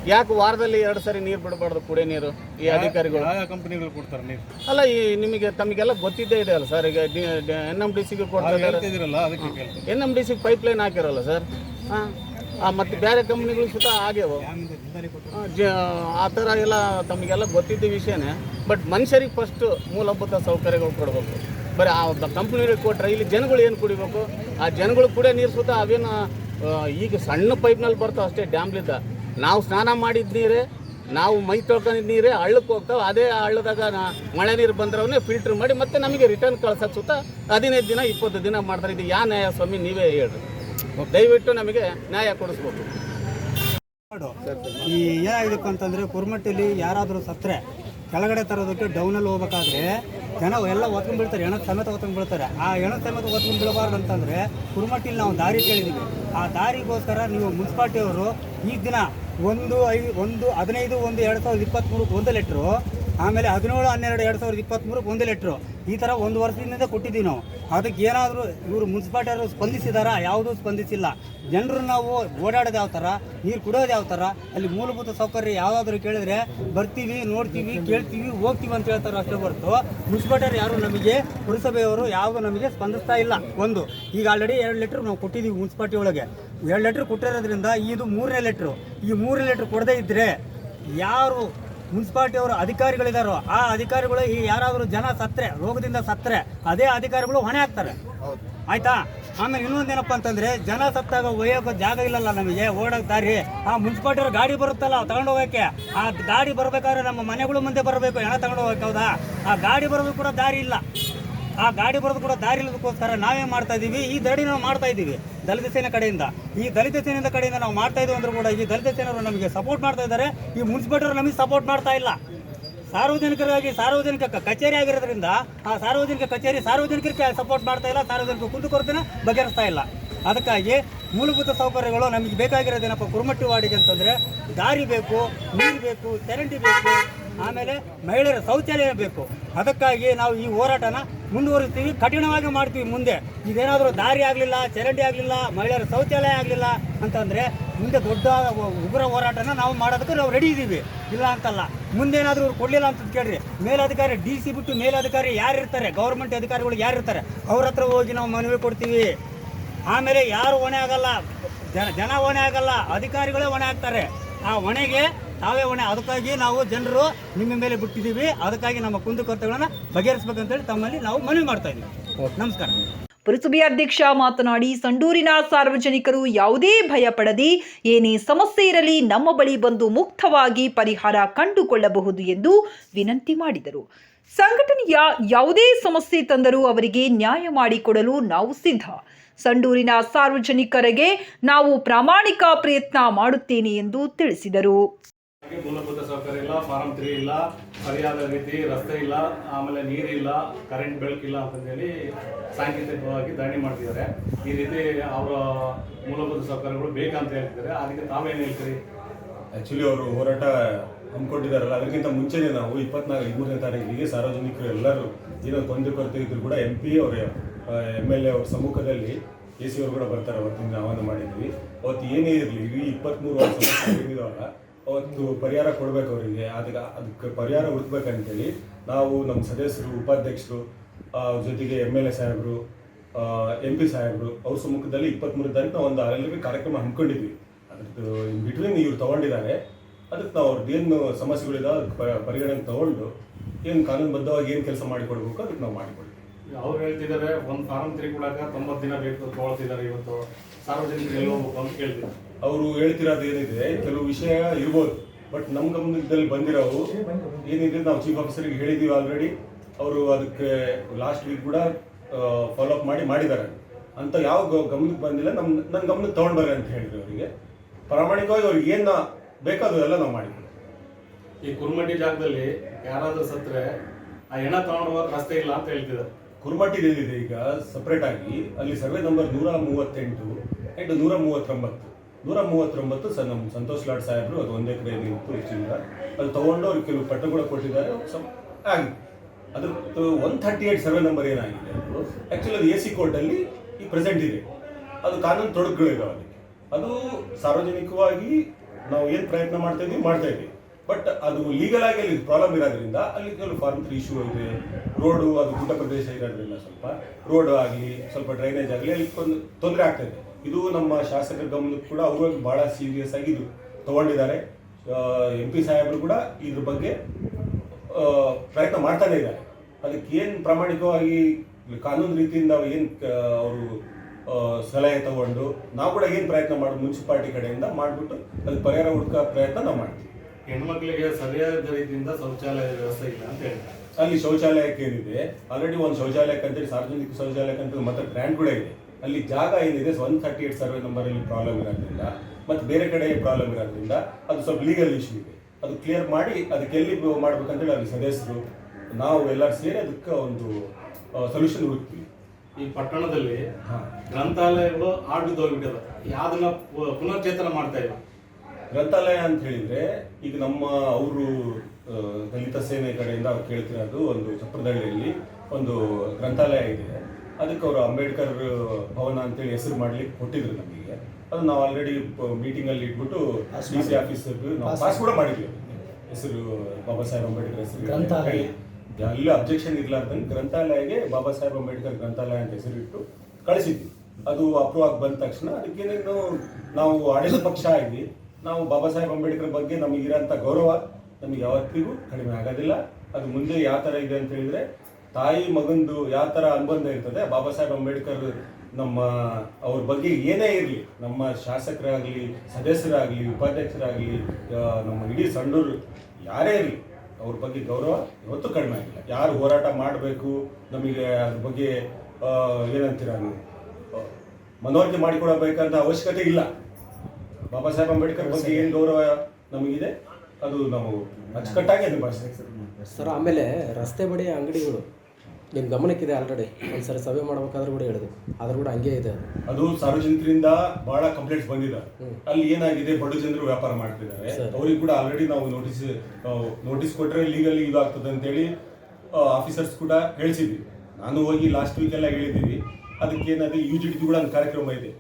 ಯಾಕೆ ವಾರದಲ್ಲಿ ಎರಡು ಸರಿ ನೀರು ಬಿಡಬಾರ್ದು ಕುಡಿಯೋ ನೀರು ಈ ಅಧಿಕಾರಿಗಳು? ಕಂಪನಿಗಳು ಕೊಡ್ತಾರೆ ನೀರು? ಅಲ್ಲ ಈ ನಿಮಗೆ ತಮಗೆಲ್ಲ ಗೊತ್ತಿದ್ದೇ ಇದೆ ಅಲ್ಲ ಸರ್ ಈಗ ಎನ್ ಎಂ ಡಿ ಸಿಗೆ ಕೊಡ್ತಾರೆ ಎನ್ ಎಂ ಡಿ ಸಿಗೆ ಪೈಪ್ ಲೈನ್ ಹಾಕಿರಲ್ಲ ಸರ್? ಹಾಂ. ಮತ್ತು ಬೇರೆ ಕಂಪ್ನಿಗಳು ಸುತ್ತ ಆಗ್ಯಾವ ಆ ಥರ ಎಲ್ಲ ತಮಗೆಲ್ಲ ಗೊತ್ತಿದ್ದ ವಿಷಯನೇ. ಬಟ್ ಮನುಷ್ಯರಿಗೆ ಫಸ್ಟ್ ಮೂಲಭೂತ ಸೌಕರ್ಯಗಳು ಕೊಡಬೇಕು. ಬರೀ ಆ ಕಂಪ್ನಿಗಳಿಗೆ ಕೊಟ್ಟರೆ ಇಲ್ಲಿ ಜನಗಳು ಏನು ಕುಡಿಬೇಕು? ಆ ಜನಗಳು ಕುಡಿಯೋ ನೀರು ಸುತ್ತ ಅವೇನು ಈಗ ಸಣ್ಣ ಪೈಪ್ನಲ್ಲಿ ಬರ್ತಾವೆ ಅಷ್ಟೇ ಡ್ಯಾಮ್ಲಿದ್ದ ನಾವು ಸ್ನಾನ ಮಾಡಿದ ನೀರೇ, ನಾವು ಮೈ ತೊಳ್ಕೊಂಡಿದ್ದ ನೀರೇ, ಹಳ್ಳಕ್ಕೆ ಹೋಗ್ತಾವೆ. ಅದೇ ಹಳ್ಳದಾಗ ಮಳೆ ನೀರು ಬಂದ್ರವನ್ನೇ ಫಿಲ್ಟ್ರ್ ಮಾಡಿ ಮತ್ತೆ ನಮಗೆ ರಿಟರ್ನ್ ಕಳ್ಸೋಕೆ ಸುತ್ತ ಹದಿನೈದು ದಿನ, ಇಪ್ಪತ್ತು ದಿನ ಮಾಡ್ತಾರೆ. ಇದು ಯಾ ನ್ಯಾಯ ಸ್ವಾಮಿ, ನೀವೇ ಹೇಳ್ರಿ. ದಯವಿಟ್ಟು ನಮಗೆ ನ್ಯಾಯ ಕೊಡಿಸ್ಬೇಕು. ಈ ಏನಾಗಿದಪ್ಪ ಅಂತಂದರೆ ಕುರ್ಮಟ್ಟಿಲಿ ಯಾರಾದರೂ ಸತ್ರೆ ಕೆಳಗಡೆ ತರೋದಕ್ಕೆ ಡೌನಲ್ಲಿ ಹೋಗ್ಬೇಕಾದ್ರೆ ಜನ ಎಲ್ಲ ಒತ್ಕೊಂಡು ಬೀಳ್ತಾರೆ ಹೆಣದ ಸಮೇತ ಒತ್ಕೊಂಡು ಬೀಳ್ತಾರೆ. ಆ ಹೆಣದ ಸಮೇತ ಒತ್ಕೊಂಡು ಬೀಳಬಾರ್ದು ಅಂತಂದರೆ ಕುರುಮಟ್ಟಿಲಿ ನಾವು ದಾರಿ ಕೇಳಿದ್ದೀವಿ ಆ ದಾರಿಗೋಸ್ಕರ ನೀವು ಮುನ್ಸಿಪಾಲ್ಟಿಯವರು ಈ ದಿನ ಒಂದು ಐದು ಒಂದು ಹದಿನೈದು, ಒಂದು ಎರಡು ಸಾವಿರದ ಇಪ್ಪತ್ತ್ಮೂರು ಒಂದು ಲೆಟ್ರು ಆಮೇಲೆ ಹದಿನೇಳು, ಹನ್ನೆರಡು, ಎರಡು ಸಾವಿರದ ಇಪ್ಪತ್ತ್ಮೂರಕ್ಕೆ ಒಂದು ಲೆಟ್ರು ಈ ಥರ ಒಂದು ವರ್ಷದಿಂದ ಕೊಟ್ಟಿದ್ದೀವಿ ನಾವು. ಅದಕ್ಕೆ ಏನಾದರೂ ಇವರು ಮುನ್ಸಿಪಾಲ್ಟಿಯವರು ಸ್ಪಂದಿಸಿದಾರಾ? ಯಾವುದೂ ಸ್ಪಂದಿಸಿಲ್ಲ. ಜನರು ನಾವು ಓಡಾಡೋದು ಯಾವ ಥರ ನೀರು ಕುಡಿಯೋದು ಯಾವ ಥರ ಅಲ್ಲಿ ಮೂಲಭೂತ ಸೌಕರ್ಯ ಯಾವುದಾದ್ರೂ ಕೇಳಿದ್ರೆ ಬರ್ತೀವಿ, ನೋಡ್ತೀವಿ, ಕೇಳ್ತೀವಿ, ಹೋಗ್ತೀವಿ ಅಂತ ಹೇಳ್ತಾರೆ ಅಷ್ಟೇ ಹೊರತು ಮುನ್ಸಿಪಾಲ್ಟಿಯವರು ಯಾರು ನಮಗೆ ಪುರಸಭೆಯವರು ಯಾವುದು ನಮಗೆ ಸ್ಪಂದಿಸ್ತಾ ಇಲ್ಲ. ಒಂದು, ಈಗ ಆಲ್ರೆಡಿ ಎರಡು ಲೆಟ್ರ್ ನಾವು ಕೊಟ್ಟಿದ್ದೀವಿ ಮುನ್ಸಿಪಾಲ್ಟಿ ಒಳಗೆ. ಎರಡು ಲೆಟ್ರ್ ಕೊಟ್ಟಿರೋದ್ರಿಂದ ಇದು ಮೂರನೇ ಲೆಟ್ರು ಈ ಮೂರನೇ ಲೆಟ್ರ್ ಕೊಡದೇ ಇದ್ದರೆ ಯಾರು ಮುನ್ಸಿಪಾಲ್ಟಿ ಅವರು ಅಧಿಕಾರಿಗಳಿದಾರೋ ಆ ಅಧಿಕಾರಿಗಳು ಈ ಯಾರಾದರೂ ಜನ ಸತ್ತರೆ ರೋಗದಿಂದ ಸತ್ತರೆ ಅದೇ ಅಧಿಕಾರಿಗಳು ಹೊಣೆ ಆಗ್ತಾರೆ ಆಯ್ತಾ? ಆಮೇಲೆ ಇನ್ನೊಂದೇನಪ್ಪ ಅಂತಂದ್ರೆ ಜನ ಸತ್ತಾಗ ಒಯ್ಯೋಕೆ ಜಾಗ ಇಲ್ಲಲ್ಲ ನಮಗೆ ಓಡೋಕೆ ದಾರಿ. ಆ ಮುನ್ಸಿಪಾಲ್ಟಿ ಅವ್ರ ಗಾಡಿ ಬರುತ್ತಲ್ಲ ತಗೊಂಡು ಹೋಗಕ್ಕೆ ಆ ಗಾಡಿ ಬರ್ಬೇಕಾದ್ರೆ ನಮ್ಮ ಮನೆಗಳು ಮುಂದೆ ಬರಬೇಕು. ಹೆಣ ತಗೊಂಡು ಹೋಗಕ್ಕೆ ಹೌದಾ? ಆ ಗಾಡಿ ಬರೋದು ಕೂಡ ದಾರಿ ಇಲ್ಲ. ಆ ಗಾಡಿ ಬರೋದು ಕೂಡ ದಾರಿ ಇಲ್ಲದಕ್ಕೋಸ್ಕರ ನಾವೇ ಮಾಡ್ತಾ ಇದೀವಿ. ಈ ದಡಿ ನಾವು ಮಾಡ್ತಾ ಇದ್ದೀವಿ ದಲಿತ ಸೇನೆ ಕಡೆಯಿಂದ, ಈ ದಲಿತ ಸೇನೆಯಿಂದ ಕಡೆಯಿಂದ ನಾವು ಮಾಡ್ತಾ ಇದ್ದೇವೆ ಅಂದ್ರೂ ಕೂಡ ಈ ದಲಿತ ಸೇನೆಯವರು ನಮಗೆ ಸಪೋರ್ಟ್ ಮಾಡ್ತಾ ಇದ್ದಾರೆ. ಈ ಮುನ್ಸಿಪಾಲ್ಟಿಯವರು ನಮಗೆ ಸಪೋರ್ಟ್ ಮಾಡ್ತಾ ಇಲ್ಲ. ಸಾರ್ವಜನಿಕರಾಗಿ ಸಾರ್ವಜನಿಕ ಕಚೇರಿ ಆಗಿರೋದ್ರಿಂದ ಆ ಸಾರ್ವಜನಿಕ ಕಚೇರಿ ಸಾರ್ವಜನಿಕರಿಗೆ ಸಪೋರ್ಟ್ ಮಾಡ್ತಾ ಇಲ್ಲ, ಸಾರ್ವಜನಿಕ ಕುಂದುಕೊರತೆನ ಬಗೆಹರಿಸ್ತಾ ಇಲ್ಲ. ಅದಕ್ಕಾಗಿ ಮೂಲಭೂತ ಸೌಕರ್ಯಗಳು ನಮಗೆ ಬೇಕಾಗಿರೋದೇನಪ್ಪ ಕುರುಮಟ್ಟಿ ವಾರ್ಡಿಗೆ ಅಂತಂದರೆ ದಾರಿ ಬೇಕು, ನೀರು ಬೇಕು, ಚರಂಡಿ ಬೇಕು ಆಮೇಲೆ ಮಹಿಳೆಯರ ಶೌಚಾಲಯ ಬೇಕು. ಅದಕ್ಕಾಗಿ ನಾವು ಈ ಹೋರಾಟನ ಮುಂದುವರಿಸ್ತೀವಿ, ಕಠಿಣವಾಗಿ ಮಾಡ್ತೀವಿ ಮುಂದೆ. ಇದೇನಾದರೂ ದಾರಿ ಆಗಲಿಲ್ಲ, ಚರಂಡಿ ಆಗಲಿಲ್ಲ, ಮಹಿಳೆಯರ ಶೌಚಾಲಯ ಆಗಲಿಲ್ಲ ಅಂತಂದರೆ ಮುಂದೆ ದೊಡ್ಡ ಉಗ್ರ ಹೋರಾಟನ ನಾವು ಮಾಡೋದಕ್ಕೆ ನಾವು ರೆಡಿ ಇದ್ದೀವಿ ಇಲ್ಲ ಅಂತಲ್ಲ, ಮುಂದೇನಾದರೂ ಕೊಡಲಿಲ್ಲ ಅಂತ ಕೇಳ್ರಿ. ಮೇಲಧಿಕಾರಿ ಡಿ ಸಿ ಬಿಟ್ಟು ಮೇಲಧಿಕಾರಿ ಯಾರಿರ್ತಾರೆ? ಗೌರ್ಮೆಂಟ್ ಅಧಿಕಾರಿಗಳು ಯಾರಿರ್ತಾರೆ? ಅವ್ರ ಹತ್ರ ಹೋಗಿ ನಾವು ಮನವಿ ಕೊಡ್ತೀವಿ. ಆಮೇಲೆ ಯಾರು ಹೊಣೆ ಆಗಲ್ಲ? ಜನ ಜನ ಹೊಣೆ ಆಗಲ್ಲ, ಅಧಿಕಾರಿಗಳೇ ಹೊಣೆ ಆಗ್ತಾರೆ. ಆ ಹೊಣೆಗೆ ತಾವೇ ಹೊಣೆ ಅದಕ್ಕಾಗಿ ನಾವು ಜನರು ನಿಮ್ಮ ಮೇಲೆ ಬಿಟ್ಟಿದ್ದೀವಿ. ಅದಕ್ಕಾಗಿ ನಮ್ಮ ಕುಂದುಕೊರತೆಗಳನ್ನು ಬಗೆಹರಿಸಬೇಕಂತೇಳಿ ತಮ್ಮಲ್ಲಿ ನಾವು ಮನವಿ ಮಾಡ್ತಾ ಇದ್ದೀವಿ. ನಮಸ್ಕಾರ. ಪುರಸಭೆ ಅಧ್ಯಕ್ಷ ಮಾತನಾಡಿ, ಸಂಡೂರಿನ ಸಾರ್ವಜನಿಕರು ಯಾವುದೇ ಭಯ ಪಡದೆ ಏನೇ ಸಮಸ್ಯೆ ಇರಲಿ ನಮ್ಮ ಬಳಿ ಬಂದು ಮುಕ್ತವಾಗಿ ಪರಿಹಾರ ಕಂಡುಕೊಳ್ಳಬಹುದು ಎಂದು ವಿನಂತಿ ಮಾಡಿದರು. ಸಂಘಟನೆಯ ಯಾವುದೇ ಸಮಸ್ಯೆ ತಂದರೂ ಅವರಿಗೆ ನ್ಯಾಯ ಮಾಡಿಕೊಡಲು ನಾವು ಸಿದ್ಧ. ಸಂಡೂರಿನ ಸಾರ್ವಜನಿಕರಿಗೆ ನಾವು ಪ್ರಾಮಾಣಿಕ ಪ್ರಯತ್ನ ಮಾಡುತ್ತೇನೆ ಎಂದು ತಿಳಿಸಿದರು. ಮೂಲಭೂತ ಸೌಕರ್ಯ ಇಲ್ಲ, ಫಾರಂ ತ್ರೀ ಇಲ್ಲ ಸರಿಯಾದ ರೀತಿ ರಸ್ತೆ ಇಲ್ಲ, ಆಮೇಲೆ ನೀರಿಲ್ಲ ಕರೆಂಟ್ ಬೆಳಕಿಲ್ಲ ಅಂತಂದೇಳಿ ಸಾಂಕೇತಿಕವಾಗಿ ಧರಣಿ ಮಾಡ್ತಿದ್ದಾರೆ. ಈ ರೀತಿ ಅವರ ಮೂಲಭೂತ ಸೌಕರ್ಯಗಳು ಬೇಕಂತ ಹೇಳ್ತಿದ್ದಾರೆ. ಅದಕ್ಕೆ ತಾವೇನು ಹೇಳ್ತೀರಿ? ಆ್ಯಕ್ಚುಲಿ ಅವರು ಹೋರಾಟ ಹಮ್ಮಿಕೊಂಡಿದ್ದಾರಲ್ಲ, ಅದಕ್ಕಿಂತ ಮುಂಚೆನೇ ನಾವು ಇಪ್ಪತ್ನಾಲ್ಕು, ಮೂರನೇ ತಾರೀಕಿಗೆ ಸಾರ್ವಜನಿಕರು ಎಲ್ಲರೂ ಏನೋ ತೊಂದರೆ ಕೊರತೆ ಇದ್ರು ಕೂಡ ಎಂ ಪಿ ಅವರ ಎಂ ಎಲ್ ಎ ಅವ್ರ ಸಮ್ಮುಖದಲ್ಲಿ ಎ ಸಿ ಅವರು ಕೂಡ ಬರ್ತಾರೆ ಅವತ್ತಿನ ಆಹ್ವಾನ ಮಾಡಿದ್ವಿ. ಅವತ್ತು ಏನೇ ಇರಲಿ, ಇಡೀ ಇಪ್ಪತ್ತ್ಮೂರು ವರ್ಷ ಏನಿದಾವಲ್ಲ ಅವತ್ತು ಪರಿಹಾರ ಕೊಡಬೇಕು ಅವರಿಗೆ. ಅದಕ್ಕೆ ಅದಕ್ಕೆ ಪರಿಹಾರ ಹುಡುಕ್ಬೇಕಂತೇಳಿ ನಾವು ನಮ್ಮ ಸದಸ್ಯರು, ಉಪಾಧ್ಯಕ್ಷರು ಜೊತೆಗೆ ಎಂ ಎಲ್ ಎ ಸಾಹೇಬರು ಎಂ ಪಿ ಸಾಹೇಬರು ಅವ್ರ ಸಮ್ಮುಖದಲ್ಲಿ ಇಪ್ಪತ್ತ್ಮೂರು ತಾರೀಕು ಒಂದು ಅಲ್ಲಿ ಕಾರ್ಯಕ್ರಮ ಹಮ್ಮಿಕೊಂಡಿದ್ವಿ. ಅದ್ರದ್ದು ಇನ್ ಬಿಟ್ವೀನ್ ಇವ್ರು ತಗೊಂಡಿದ್ದಾರೆ. ಅದಕ್ಕೆ ನಾವು ಅವ್ರದ್ದು ಏನು ಸಮಸ್ಯೆಗಳಿದೆ ಅದಕ್ಕೆ ಪರಿಗಣನೆ ತಗೊಂಡು ಏನು ಕಾನೂನುಬದ್ಧವಾಗಿ ಏನು ಕೆಲಸ ಮಾಡಿಕೊಡ್ಬೇಕು ಅದಕ್ಕೆ ನಾವು ಮಾಡಿಕೊಡ್ತೀವಿ. ಅವ್ರು ಹೇಳ್ತಿದ್ದಾರೆ, ಒಂದು ಫಾರಂ ತಿರುಗಿಕೊಡಕ ತೊಂಬತ್ತು ದಿನ ಬೇಕು ತೊಗೊಳ್ತಿದ್ದಾರೆ ಇವತ್ತು. ಸಾರ್ವಜನಿಕರು ಹೋಗ್ಬೇಕು ಅಂತ ಕೇಳ್ತಿದ್ದಾರೆ. ಅವರು ಹೇಳ್ತಿರೋದು ಏನಿದೆ ಕೆಲವು ವಿಷಯ ಇರ್ಬೋದು. ಬಟ್ ನಮ್ಮ ಗಮನದಲ್ಲಿ ಬಂದಿರೋವು ಏನಿದೆ ನಾವು ಚೀಫ್ ಆಫೀಸರ್ಗೆ ಹೇಳಿದ್ದೀವಿ ಆಲ್ರೆಡಿ ಅವರು ಅದಕ್ಕೆ ಲಾಸ್ಟ್ ವೀಕ್ ಕೂಡ ಫಾಲೋ ಅಪ್ ಮಾಡಿ ಮಾಡಿದ್ದಾರೆ. ಅಂತ ಯಾವ ಗಮನಕ್ಕೆ ಬಂದಿಲ್ಲ. ನಮ್ಮ ನನ್ನ ಗಮನಕ್ಕೆ ತೊಗೊಂಡ್ಬರ್ರಿ ಅಂತ ಹೇಳಿದ್ರು ಅವರಿಗೆ. ಪ್ರಾಮಾಣಿಕವಾಗಿ ಅವ್ರಿಗೆ ಏನು ಬೇಕಾದೆಲ್ಲ ನಾವು ಮಾಡಿದ್ವಿ ಈ ಕುರುಮಟ್ಟಿ ಜಾಗದಲ್ಲಿ ಯಾರಾದರೂ ಸತ್ರೆ ಆ ಹೆಣ ತಗೊಂಡು ರಸ್ತೆ ಇಲ್ಲ ಅಂತ ಹೇಳ್ತಿದ್ದಾರೆ. ಕುರ್ಮಟ್ಟಿದೆ ಈಗ? ಸಪ್ರೇಟ್ ಆಗಿ. ಅಲ್ಲಿ ಸರ್ವೆ ನಂಬರ್ ನೂರ ಮೂವತ್ತೆಂಟು ಆ್ಯಂಡ್ ನೂರ ಮೂವತ್ತೊಂಬತ್ತು. ನೂರ ಮೂವತ್ತೊಂಬತ್ತು ಸರ್ ನಮ್ಮ ಸಂತೋಷ್ ಲಾಡ್ ಸಾಹೇಬರು ಅದು ಒಂದೇ ಕಡೆ ಇತ್ತು ಹೆಚ್ಚಿಂದ ಅದು ತೊಗೊಂಡು ಅವ್ರಿಗೆ ಕೆಲವು ಪಟ್ಟುಗಳು ಕೊಟ್ಟಿದ್ದಾರೆ, ಸಮ್, ಆಗಿದೆ. ಅದ್ರ one thirty eight survey number ಏನಾಗಿದೆ ಆ್ಯಕ್ಚುಲಿ ಅದು ಎ ಸಿ ಕೋರ್ಟಲ್ಲಿ ಈ ಪ್ರೆಸೆಂಟ್ ಇದೆ. ಅದು ಕಾನೂನು ತೊಡಕುಗಳಿದಾವೆ ಅದಕ್ಕೆ. ಅದು ಸಾರ್ವಜನಿಕವಾಗಿ ನಾವು ಏನು ಪ್ರಯತ್ನ ಮಾಡ್ತಾ ಇದ್ದೀವಿ ಮಾಡ್ತಾ ಇದ್ದೀವಿ ಬಟ್ ಅದು ಲೀಗಲ್ ಆಗಿ ಅಲ್ಲಿ ಪ್ರಾಬ್ಲಮ್ ಇರೋದ್ರಿಂದ ಅಲ್ಲಿ ಕೆಲವು ಫಾರ್ಮ್ ತ್ರೀ ಇಶ್ಯೂ ಇದೆ. ರೋಡು ಅದು ಗುಡ್ಡ ಪ್ರದೇಶ ಇರೋದ್ರಿಂದ ಸ್ವಲ್ಪ. ರೋಡ್ ಆಗಲಿ, ಸ್ವಲ್ಪ ಡ್ರೈನೇಜ್ ಆಗಲಿ, ಅಲ್ಲಿ ತೊಂದರೆ ಆಗ್ತಾ ಇದೆ. ಇದು ನಮ್ಮ ಶಾಸಕರ ಗಮನಕ್ಕೆ ಕೂಡ ಅವರು ಬಹಳ ಸೀರಿಯಸ್ ಆಗಿ ಇದು ತಗೊಂಡಿದ್ದಾರೆ. ಎಂ ಪಿ ಸಾಹೇಬರು ಕೂಡ ಇದ್ರ ಬಗ್ಗೆ ಪ್ರಯತ್ನ ಮಾಡ್ತಾನೆ ಇದ್ದಾರೆ. ಅದಕ್ಕೆ ಏನು ಪ್ರಾಮಾಣಿಕವಾಗಿ ಕಾನೂನು ರೀತಿಯಿಂದ ಏನು ಅವರು ಸಲಹೆ ತಗೊಂಡು ನಾವು ಕೂಡ ಏನು ಪ್ರಯತ್ನ ಮಾಡೋದು ಮುನ್ಸಿಪಾಲ್ಟಿ ಕಡೆಯಿಂದ ಮಾಡಿಬಿಟ್ಟು ಅದಕ್ಕೆ ಪರಿಹಾರ ಹುಡುಕೋ ಪ್ರಯತ್ನ ನಾವು ಮಾಡ್ತೀವಿ. ಹೆಣ್ಮಕ್ಳಿಗೆ ಸರಿಯಾದ ರೀತಿಯಿಂದ ಶೌಚಾಲಯ ವ್ಯವಸ್ಥೆ ಇಲ್ಲ ಅಂತ ಹೇಳ್ತಾರೆ. ಅಲ್ಲಿ ಶೌಚಾಲಯಕ್ಕೆ ಏನಿದೆ ಆಲ್ರೆಡಿ ಒಂದು ಶೌಚಾಲಯಕ್ಕೆ ಅಂತೇಳಿ ಸಾರ್ವಜನಿಕ ಶೌಚಾಲಯಕ್ಕೆ ಅಂತೇಳಿ ಮತ್ತೆ ಗ್ರ್ಯಾಂಡ್ ಕೂಡ ಇದೆ. ಅಲ್ಲಿ ಜಾಗ ಏನಿದೆ ಒನ್ ಥರ್ಟಿ ಏಟ್ ಸರ್ವೆ ನಂಬರಲ್ಲಿ ಪ್ರಾಬ್ಲಮ್ ಇರೋದ್ರಿಂದ ಮತ್ತು ಬೇರೆ ಕಡೆ ಪ್ರಾಬ್ಲಮ್ ಇರೋದ್ರಿಂದ ಅದು ಸ್ವಲ್ಪ ಲೀಗಲ್ ಇಶ್ಯೂ ಇದೆ. ಅದು ಕ್ಲಿಯರ್ ಮಾಡಿ ಅದಕ್ಕೆ ಎಲ್ಲಿ ಮಾಡ್ಬೇಕಂತೇಳಿ ಅಲ್ಲಿ ಸದಸ್ಯರು ನಾವು ಎಲ್ಲರೂ ಸೇರಿ ಅದಕ್ಕೆ ಒಂದು ಸೊಲ್ಯೂಷನ್ ಹುಡುಕ್ತೀವಿ. ಈ ಪಟ್ಟಣದಲ್ಲಿ ಗ್ರಂಥಾಲಯಗಳು ಆಡ್ಬಿದ್ದು ಹೋಗ್ಬಿಟ್ಟಿದೆ. ಯಾವ್ದನ್ನ ಪುನರ್ಚೇತನ ಮಾಡ್ತಾ ಇಲ್ಲ. ಗ್ರಂಥಾಲಯ ಅಂತ ಹೇಳಿದ್ರೆ ಈಗ ನಮ್ಮ ಅವರು ದಲಿತ ಸೇನೆ ಕಡೆಯಿಂದ ಅವ್ರು ಕೇಳ್ತಿರೋದು ಒಂದು ಚಪ್ರದಳ್ಳಿಯಲ್ಲಿ ಒಂದು ಗ್ರಂಥಾಲಯ ಇದೆ. ಅದಕ್ಕೆ ಅವರು ಅಂಬೇಡ್ಕರ್ ಭವನ ಅಂತೇಳಿ ಹೆಸರು ಮಾಡ್ಲಿಕ್ಕೆ ಕೊಟ್ಟಿದ್ರು ನಮಗೆ. ಅದು ನಾವು ಆಲ್ರೆಡಿ ಮೀಟಿಂಗಲ್ಲಿ ಇಟ್ಬಿಟ್ಟು ಡಿ ಸಿ ಆಫೀಸರ್ಗೆ ನಾವು ಪಾಸ್ ಕೂಡ ಮಾಡಿದ್ವಿ. ಹೆಸರು ಬಾಬಾ ಸಾಹೇಬ್ ಅಂಬೇಡ್ಕರ್ ಹೆಸರು ಗ್ರಂಥಾಲಯ. ಅಲ್ಲಿ ಅಬ್ಜೆಕ್ಷನ್ ಇರ್ಲಾರ್ದಂಗೆ ಗ್ರಂಥಾಲಯಗೆ ಬಾಬಾ ಸಾಹೇಬ್ ಅಂಬೇಡ್ಕರ್ ಗ್ರಂಥಾಲಯ ಅಂತ ಹೆಸರಿಟ್ಟು ಕಳಿಸಿದ್ವಿ. ಅದು ಅಪ್ರೂವ್ ಆಗಿ ಬಂದ ತಕ್ಷಣ ಅದಕ್ಕೇನೇನು ನಾವು ಆಡಳಿತ ಪಕ್ಷ ಆಗಿ ನಾವು ಬಾಬಾ ಸಾಹೇಬ್ ಅಂಬೇಡ್ಕರ್ ಬಗ್ಗೆ ನಮಗಿರೋಂಥ ಗೌರವ ನಮಗೆ ಯಾವತ್ತಿಗೂ ಕಡಿಮೆ ಆಗೋದಿಲ್ಲ. ಅದು ಮುಂದೆ ಯಾವ ಥರ ಇದೆ ಅಂತ ಹೇಳಿದ್ರೆ ತಾಯಿ ಮಗಂದು ಯಾವ ಥರ ಅನುಬಂಧ ಇರ್ತದೆ ಬಾಬಾ ಸಾಹೇಬ್ ಅಂಬೇಡ್ಕರ್ ನಮ್ಮ ಅವ್ರ ಬಗ್ಗೆ ಏನೇ ಇರಲಿ ನಮ್ಮ ಶಾಸಕರಾಗಲಿ ಸದಸ್ಯರಾಗಲಿ ಉಪಾಧ್ಯಕ್ಷರಾಗಲಿ ನಮ್ಮ ಇಡೀ ಸಣ್ಣರು ಯಾರೇ ಇರಲಿ ಅವ್ರ ಬಗ್ಗೆ ಗೌರವ ಇವತ್ತು ಕಡಿಮೆ ಆಗಿಲ್ಲ. ಯಾರು ಹೋರಾಟ ಮಾಡಬೇಕು ನಮಗೆ ಅದ್ರ ಬಗ್ಗೆ ಏನಂತೀರ ನೀವು? ಮನವರಿಕೆ ಮಾಡಿಕೊಡಬೇಕಂತ ಅವಶ್ಯಕತೆ ಇಲ್ಲ. ಬಾಬಾ ಸಾಹೇಬ್ ಅಂಬೇಡ್ಕರ್ ಬಗ್ಗೆ ಏನು ಗೌರವ ನಮಗಿದೆ ಅದು ನಾವು ಅಚ್ಚುಕಟ್ಟಾಗಿ ನಿಭಾಯಿಸ್ತೀವಿ ಸರ್ ಆಮೇಲೆ ರಸ್ತೆ ಬಡಿ ಅಂಗಡಿಗಳು ನಿಮ್ಮ ಗಮನಕ್ಕಿದೆ ಆಲ್ರೆಡಿ ಒಂದ್ಸರಿ ಸಭೆ ಮಾಡ್ಬೇಕಾದ್ರೂ ಕೂಡ ಹೇಳಿದೆ. ಆದ್ರೂ ಕೂಡ ಹಂಗೆ ಇದೆ ಅದು. ಅದು ಸಾರ್ವಜನಿಕರಿಂದ ಬಹಳ ಕಂಪ್ಲೇಂಟ್ಸ್ ಬಂದಿದೆ. ಅಲ್ಲಿ ಏನಾಗಿದೆ? ಬಡ ಜನರು ವ್ಯಾಪಾರ ಮಾಡ್ತಿದ್ದಾರೆ. ಅವ್ರಿಗೆ ಕೂಡ ಆಲ್ರೆಡಿ ನಾವು ನೋಟಿಸ್ ನೋಟಿಸ್ ಕೊಟ್ರೆ ಲೀಗಲಿ ಇದಾಗ್ತದೆ ಆಗ್ತದೆ ಅಂತೇಳಿ ಆಫೀಸರ್ಸ್ ಕೂಡ ಹೇಳಿಸಿದ್ವಿ. ನಾನು ಹೋಗಿ ಲಾಸ್ಟ್ ವೀಕ್ ಎಲ್ಲ ಹೇಳಿದ್ದೀವಿ. ಅದಕ್ಕೆ ಏನಾದ್ರೆ ಯು ಜಿ ಡಿ ಕೂಡ ಒಂದು ಕಾರ್ಯಕ್ರಮ ಇದೆ.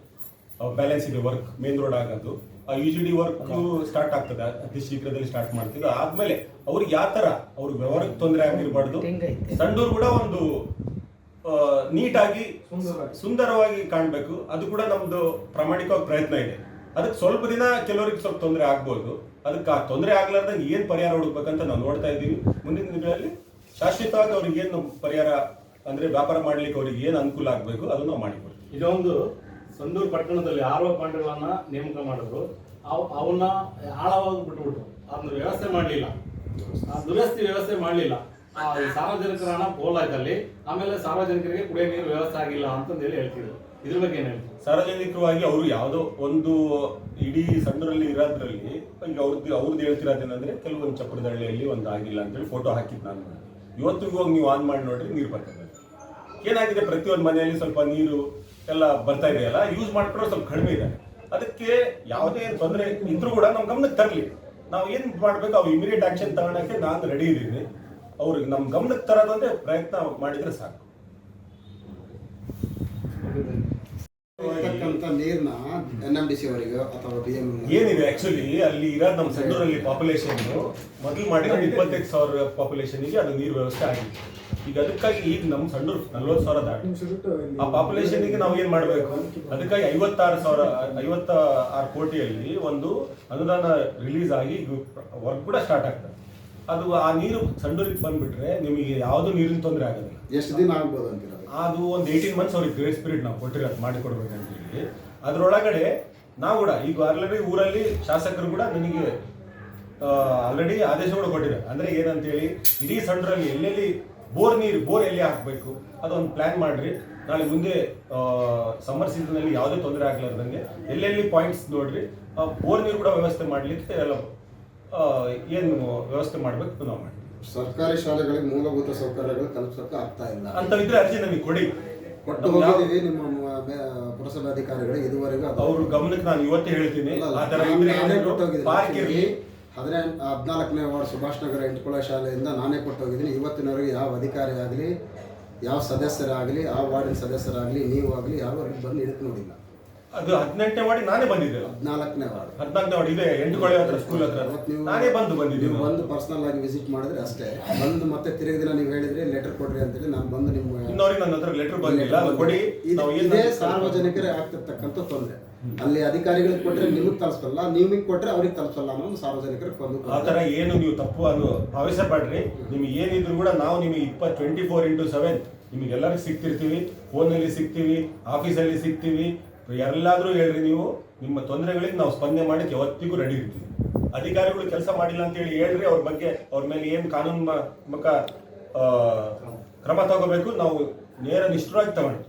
ಬ್ಯಾಲೆನ್ಸ್ ಇದೆ ವರ್ಕ್ ಮೇನ್ ರೋಡ್ ಆಗೋದು U G D work start ಆಗ್ತದೆ. ಅತಿ ಶೀಘ್ರದಲ್ಲಿ ಸ್ಟಾರ್ಟ್ ಮಾಡ್ತೀವಿ. ಆದ್ಮೇಲೆ ಅವ್ರಿಗೆ ಯಾವ ತರ ಅವ್ರ ವ್ಯವಹಾರಕ್ಕೆ ತೊಂದರೆ ಆಗಿರಬಾರ್ದು ಸಂಡೂರು ಕೂಡ ಒಂದು ನೀಟ್ ನೀಟಾಗಿ ಸುಂದರವಾಗಿ. ಕಾಣಬೇಕು. ಅದು ಕೂಡ ನಮ್ದು ಪ್ರಾಮಾಣಿಕವಾಗಿ ಪ್ರಯತ್ನ ಇದೆ. ಅದಕ್ಕೆ ಸ್ವಲ್ಪ ದಿನ ಕೆಲವರಿಗೆ ಸ್ವಲ್ಪ ತೊಂದರೆ ಆಗ್ಬೋದು. ಅದಕ್ಕೆ ಆ ತೊಂದರೆ ಆಗ್ಲಾರ್ದಂಗೆ ಏನು ಪರಿಹಾರ ಹುಡುಕ್ಬೇಕಂತ ನಾವು ನೋಡ್ತಾ ಇದ್ದೀವಿ ಮುಂದಿನ ದಿನಗಳಲ್ಲಿ ಶಾಶ್ವತವಾಗಿ ಅವ್ರಿಗೆ ಏನು ಪರಿಹಾರ ಅಂದ್ರೆ ವ್ಯಾಪಾರ ಮಾಡ್ಲಿಕ್ಕೆ ಅವ್ರಿಗೆ ಏನು ಅನುಕೂಲ ಆಗಬೇಕು ಅದನ್ನ ನಾವು ಮಾಡಿಕೊಡ್ತೀವಿ. ಇದೊಂದು ಸಂಡೂರು ಪಟ್ಟಣದಲ್ಲಿ ಆರೋ ಪಾಂಡ್ಯಗಳನ್ನ ನೇಮಕ ಮಾಡಿದ್ರು. ಅವ್ ಅವನ್ನ ಆಳವಾಗಿ ಬಿಟ್ಬಿಟ್ರು. ಅದನ್ನ ವ್ಯವಸ್ಥೆ ಮಾಡಲಿಲ್ಲ. ದುರಸ್ತಿ ವ್ಯವಸ್ಥೆ ಮಾಡಲಿಲ್ಲ. ಸಾರ್ವಜನಿಕರ ಹಣ ಪೋಲಾಯ್ತಲ್ಲಿ. ಆಮೇಲೆ ಸಾರ್ವಜನಿಕರಿಗೆ ಕುಡಿಯೋ ನೀರು ವ್ಯವಸ್ಥೆ ಆಗಿಲ್ಲ ಅಂತಂದೇಳಿ ಹೇಳ್ತಿದ್ರು. ಇದ್ರ ಬಗ್ಗೆ ಏನು ಹೇಳ್ತೀವಿ ಸಾರ್ವಜನಿಕವಾಗಿ ಅವರು ಯಾವುದೋ ಒಂದು ಇಡೀ ಸಂದರಲ್ಲಿ ಇರೋದ್ರಲ್ಲಿ ಈಗ ಅವ್ರದ್ದು ಅವ್ರದ್ದು ಹೇಳ್ತಿರೋದೇನಂದ್ರೆ ಕೆಲವೊಂದು ಚಪ್ಪರದಳ್ಳಿಯಲ್ಲಿ ಒಂದು ಆಗಿಲ್ಲ ಅಂತೇಳಿ ಫೋಟೋ ಹಾಕಿದ್ದು ನಾನು. ಇವತ್ತಿಗೂ ಹೋಗಿ ನೀವು ಆನ್ ಮಾಡಿ ನೋಡ್ರಿ ನೀರು ಬರ್ತದೆ ಏನಾಗಿದೆ ಪ್ರತಿಯೊಂದು ಮನೆಯಲ್ಲಿ ಸ್ವಲ್ಪ ನೀರು? ಎಲ್ಲ ಬರ್ತಾ ಇದೆಯಲ್ಲ ಯೂಸ್ ಮಾಡ್ಕೊಂಡ್ರೆ ಸ್ವಲ್ಪ ಕಡಿಮೆ ಇದೆ. ಅದಕ್ಕೆ ಯಾವುದೇ ತೊಂದರೆ ಇದ್ರೂ ಕೂಡ ನಮ್ಮ ಗಮನಕ್ಕೆ ತರಲಿ. ನಾವು ಏನ್ ಮಾಡ್ಬೇಕು ಅವ್ರು ಇಮಿಡಿಯೇಟ್ ಆಕ್ಷನ್ ತಗೊಳಕ್ಕೆ ನಾನು ರೆಡಿ ಇದ್ದೀನಿ. ಅವ್ರಿಗೆ ನಮ್ಮ ಗಮನಕ್ಕೆ ತರೋದಂದ್ರೆ ಪ್ರಯತ್ನ ಮಾಡಿದ್ರೆ ಸಾಕು. ಇರ್ತಕ್ಕಂಥ ನೀರ್ನ ಎನ್ ಎಂ ಡಿ ಸಿ ಅವರಿಗೆ ಅಥವಾ ಬಿ ಎಂ ಏನಿದೆ ಆಕ್ಚುಲಿ ಅಲ್ಲಿ ಇರೋದು ನಮ್ಮ ಸಂಡೂರಲ್ಲಿ ಪಾಪ್ಯುಲೇಷನ್ ಮೊದಲು ಮಾಡಿರೋದು ಇಪ್ಪತ್ತೈದು ಸಾವಿರ ಪಾಪ್ಯುಲೇಷನ್ಗೆ ಅದು ನೀರ್ ವ್ಯವಸ್ಥೆ ಆಗಿದೆ ಈಗ ಅದಕ್ಕಾಗಿ ಈಗ ನಮ್ಮ ಸಂಡೂರು ನಲ್ವತ್ತು ಸಾವಿರ ದಾಟಿ. ಆ ಪಾಪ್ಯುಲೇಷನ್ಗೆ ನಾವು ಏನ್ ಮಾಡಬೇಕು? ಅದಕ್ಕಾಗಿ ಐವತ್ತಾರು ಸಾವಿರ ಐವತ್ತ ಆರು ಕೋಟಿಯಲ್ಲಿ ಒಂದು ಅನುದಾನ ರಿಲೀಸ್ ಆಗಿ ವರ್ಕ್ ಕೂಡ ಸ್ಟಾರ್ಟ್ ಆಗ್ತದೆ. ಅದು ಆ ನೀರು ಸಂಡೂರಿಗೆ ಬಂದ್ಬಿಟ್ರೆ ನಿಮಗೆ ಯಾವುದು ನೀರಿನ ತೊಂದರೆ ಆಗಲ್ಲ ಎಷ್ಟು ದಿನ ಆಗ್ಬೋದು ಅಂತೀರ ಅದು ಒಂದು ಏಯ್ಟೀನ್ ಮಂತ್ಸ್ ಅವ್ರಿಗೆ ಗ್ರೇಸ್ ಪೀರಿಯಡ್ ನಾವು ಕೊಟ್ಟಿರೋದು ಅಂತ ಹೇಳಿ. ಅದರೊಳಗಡೆ ನಾವು ಕೂಡ, ಈಗ ಆಲ್ರೆಡಿ ಊರಲ್ಲಿ ಶಾಸಕರು ಕೂಡ ನನಗೆ ಆಲ್ರೆಡಿ ಆದೇಶ ಕೂಡ ಕೊಟ್ಟಿದ್ದಾರೆ. ಅಂದ್ರೆ ಏನಂತೇಳಿ, ಇಡೀ ಸಂಡ್ರಲ್ಲಿ ಎಲ್ಲೆಲ್ಲಿ ಬೋರ್ ನೀರು, ಬೋರ್ ಎಲ್ಲಿ ಹಾಕಬೇಕು, ಅದೊಂದು ಪ್ಲಾನ್ ಮಾಡ್ರಿ. ನಾಳೆ ಮುಂದೆ ಸಮ್ಮರ್ ಸೀಸನಲ್ಲಿ ಯಾವುದೇ ತೊಂದರೆ ಆಗ್ಲಾರ್ದಂಗೆ ಎಲ್ಲೆಲ್ಲಿ ಪಾಯಿಂಟ್ಸ್ ನೋಡ್ರಿ ಬೋರ್ ನೀರು ಕೂಡ ವ್ಯವಸ್ಥೆ ಮಾಡಲಿಕ್ಕೆ ಎಲ್ಲ ಏನು ವ್ಯವಸ್ಥೆ ಮಾಡಬೇಕು ನಾವು ಮಾಡಿ ಸರ್ಕಾರಿ ಶಾಲೆಗಳಿಗೆ ಮೂಲಭೂತ ಸೌಕರ್ಯಗಳು ತಲುಪಿಸಕ್ಕೆ ಆಗ್ತಾ ಇಲ್ಲ. ಅಂತ ಇದ್ರೆ ಅರ್ಜಿ ನಮಗೆ ಕೊಡಿ. ಕೊಟ್ಟು ಹೋಗಿದ್ದೀವಿ ನಿಮ್ಮ ಮ- ಮೇ- ಪುರಸಭೆ ಅಧಿಕಾರಿಗಳು ಇದುವರೆಗೂ ಅವ್ರ ಗಮನಕ್ಕೆ ನಾನು ಇವತ್ತೇ ಹೇಳ್ತೀನಿ. ಪಾರ್ಕ್ ಇರ್ಲಿ. ಹದಿನೆಂಟು ಹದಿನಾಲ್ಕನೇ ವಾರ್ಡ್ ಸುಭಾಷ್ ನಗರ ಎಂಟುಕೊಳ ಶಾಲೆಯಿಂದ ನಾನೇ ಕೊಟ್ಟು ಹೋಗಿದ್ದೀನಿ. ಇವತ್ತಿನವರೆಗೆ ಯಾವ ಅಧಿಕಾರಿ ಆಗಲಿ ಯಾವ ಸದಸ್ಯರಾಗಲಿ ಆ ವಾರ್ಡಿನ ಸದಸ್ಯರಾಗಲಿ ನೀವು ಆಗಲಿ ಯಾರು ಬಂದು ಹಿಡಿದು ನೋಡಿಲ್ಲ. ಅದು ಹದಿನೆಂಟನೇ ವಾರ್ಡ್ ನಾನೇ ಬಂದಿದ್ದೆ ನಾಲ್ಕನೇ ವಾರ್ಡ್. ಹದಿನಾಲ್ಕನೇ ವಾರ್ಡ್ ಇದೆ ಎಂಟು ಕೊಳೆ ಹತ್ರ ಸ್ಕೂಲ್ ಹತ್ರ. ನೀವು ನಾನೇ ಬಂದು ಬಂದಿದ್ದೀನಿ ನೀವು ಬಂದು ಪರ್ಸನಲ್ ಆಗಿ ವಿಸಿಟ್ ಮಾಡಿದ್ರೆ ಅಷ್ಟೇ. ಬಂದು ಮತ್ತೆ ತಿರುಗಿ ದಿನ ನೀವು ಹೇಳಿದ್ರೆ ಲೆಟರ್ ಕೊಡ್ರಿ ಅಂತೇಳಿ ನಾನು ಬಂದು ನಿಮ್ಮ ಇನ್ನೊರಿಗೆ ನನ್ನ ಹತ್ರ ಲೆಟರ್ ಬಂದಿಲ್ಲ. ಅದು ಕೊಡಿ. ಇದು- ನಾವು ಇದೇ ಸಾರ್ವಜನಿಕರೇ ಆಗ್ತಿರ್ತಕ್ಕಂಥ ತೊಂದರೆ. ಅಲ್ಲಿ ಅಧಿಕಾರಿಗಳಿಗೆ ಕೊಟ್ರೆ ನಿಮಗೆ ತಲುಪಿಸಲ್ಲ ನಿಮಗೆ ಕೊಟ್ರೆ ಅವ್ರಿಗೆ ತಲುಪಿಸಲ್ಲ ಅನ್ನೋದು ಸಾರ್ವಜನಿಕರಿಗೆ ಒಂದು ಆ ಥರ ಏನು ನೀವು ತಪ್ಪು ಅದು ಭಾವಿಸ ಪಡ್ರಿ ನಿಮ್ಗೆ ಏನಿದ್ರು ಕೂಡ ನಾವು ನಿಮಗೆ ಇಪ್ಪತ್ತು ಟ್ವೆಂಟಿ ಫೋರ್ ಇಂಟು ಸೆವೆನ್ ನಿಮಗೆಲ್ಲರಿಗೂ ಸಿಗ್ತಿರ್ತೀವಿ. ಫೋನಲ್ಲಿ ಸಿಗ್ತೀವಿ ಆಫೀಸಲ್ಲಿ ಸಿಗ್ತೀವಿ. ಎಲ್ಲಾದ್ರೂ ಹೇಳ್ರಿ ನೀವು, ನಿಮ್ಮ ತೊಂದರೆಗಳಿಗೆ ನಾವು ಸ್ಪಂದನೆ ಮಾಡಕ್ಕೆ ಯಾವತ್ತಿಗೂ ರೆಡಿ ಇರ್ತೀವಿ. ಅಧಿಕಾರಿಗಳು ಕೆಲಸ ಮಾಡಿಲ್ಲ ಅಂತ ಹೇಳಿ ಹೇಳ್ರಿ, ಅವ್ರ ಬಗ್ಗೆ, ಅವ್ರ ಮೇಲೆ ಏನು ಕಾನೂನು ಕ್ರಮ ತಗೋಬೇಕು, ನಾವು ನೇರ ನಿಷ್ಠರಾಗಿ ತಗೊಂಡು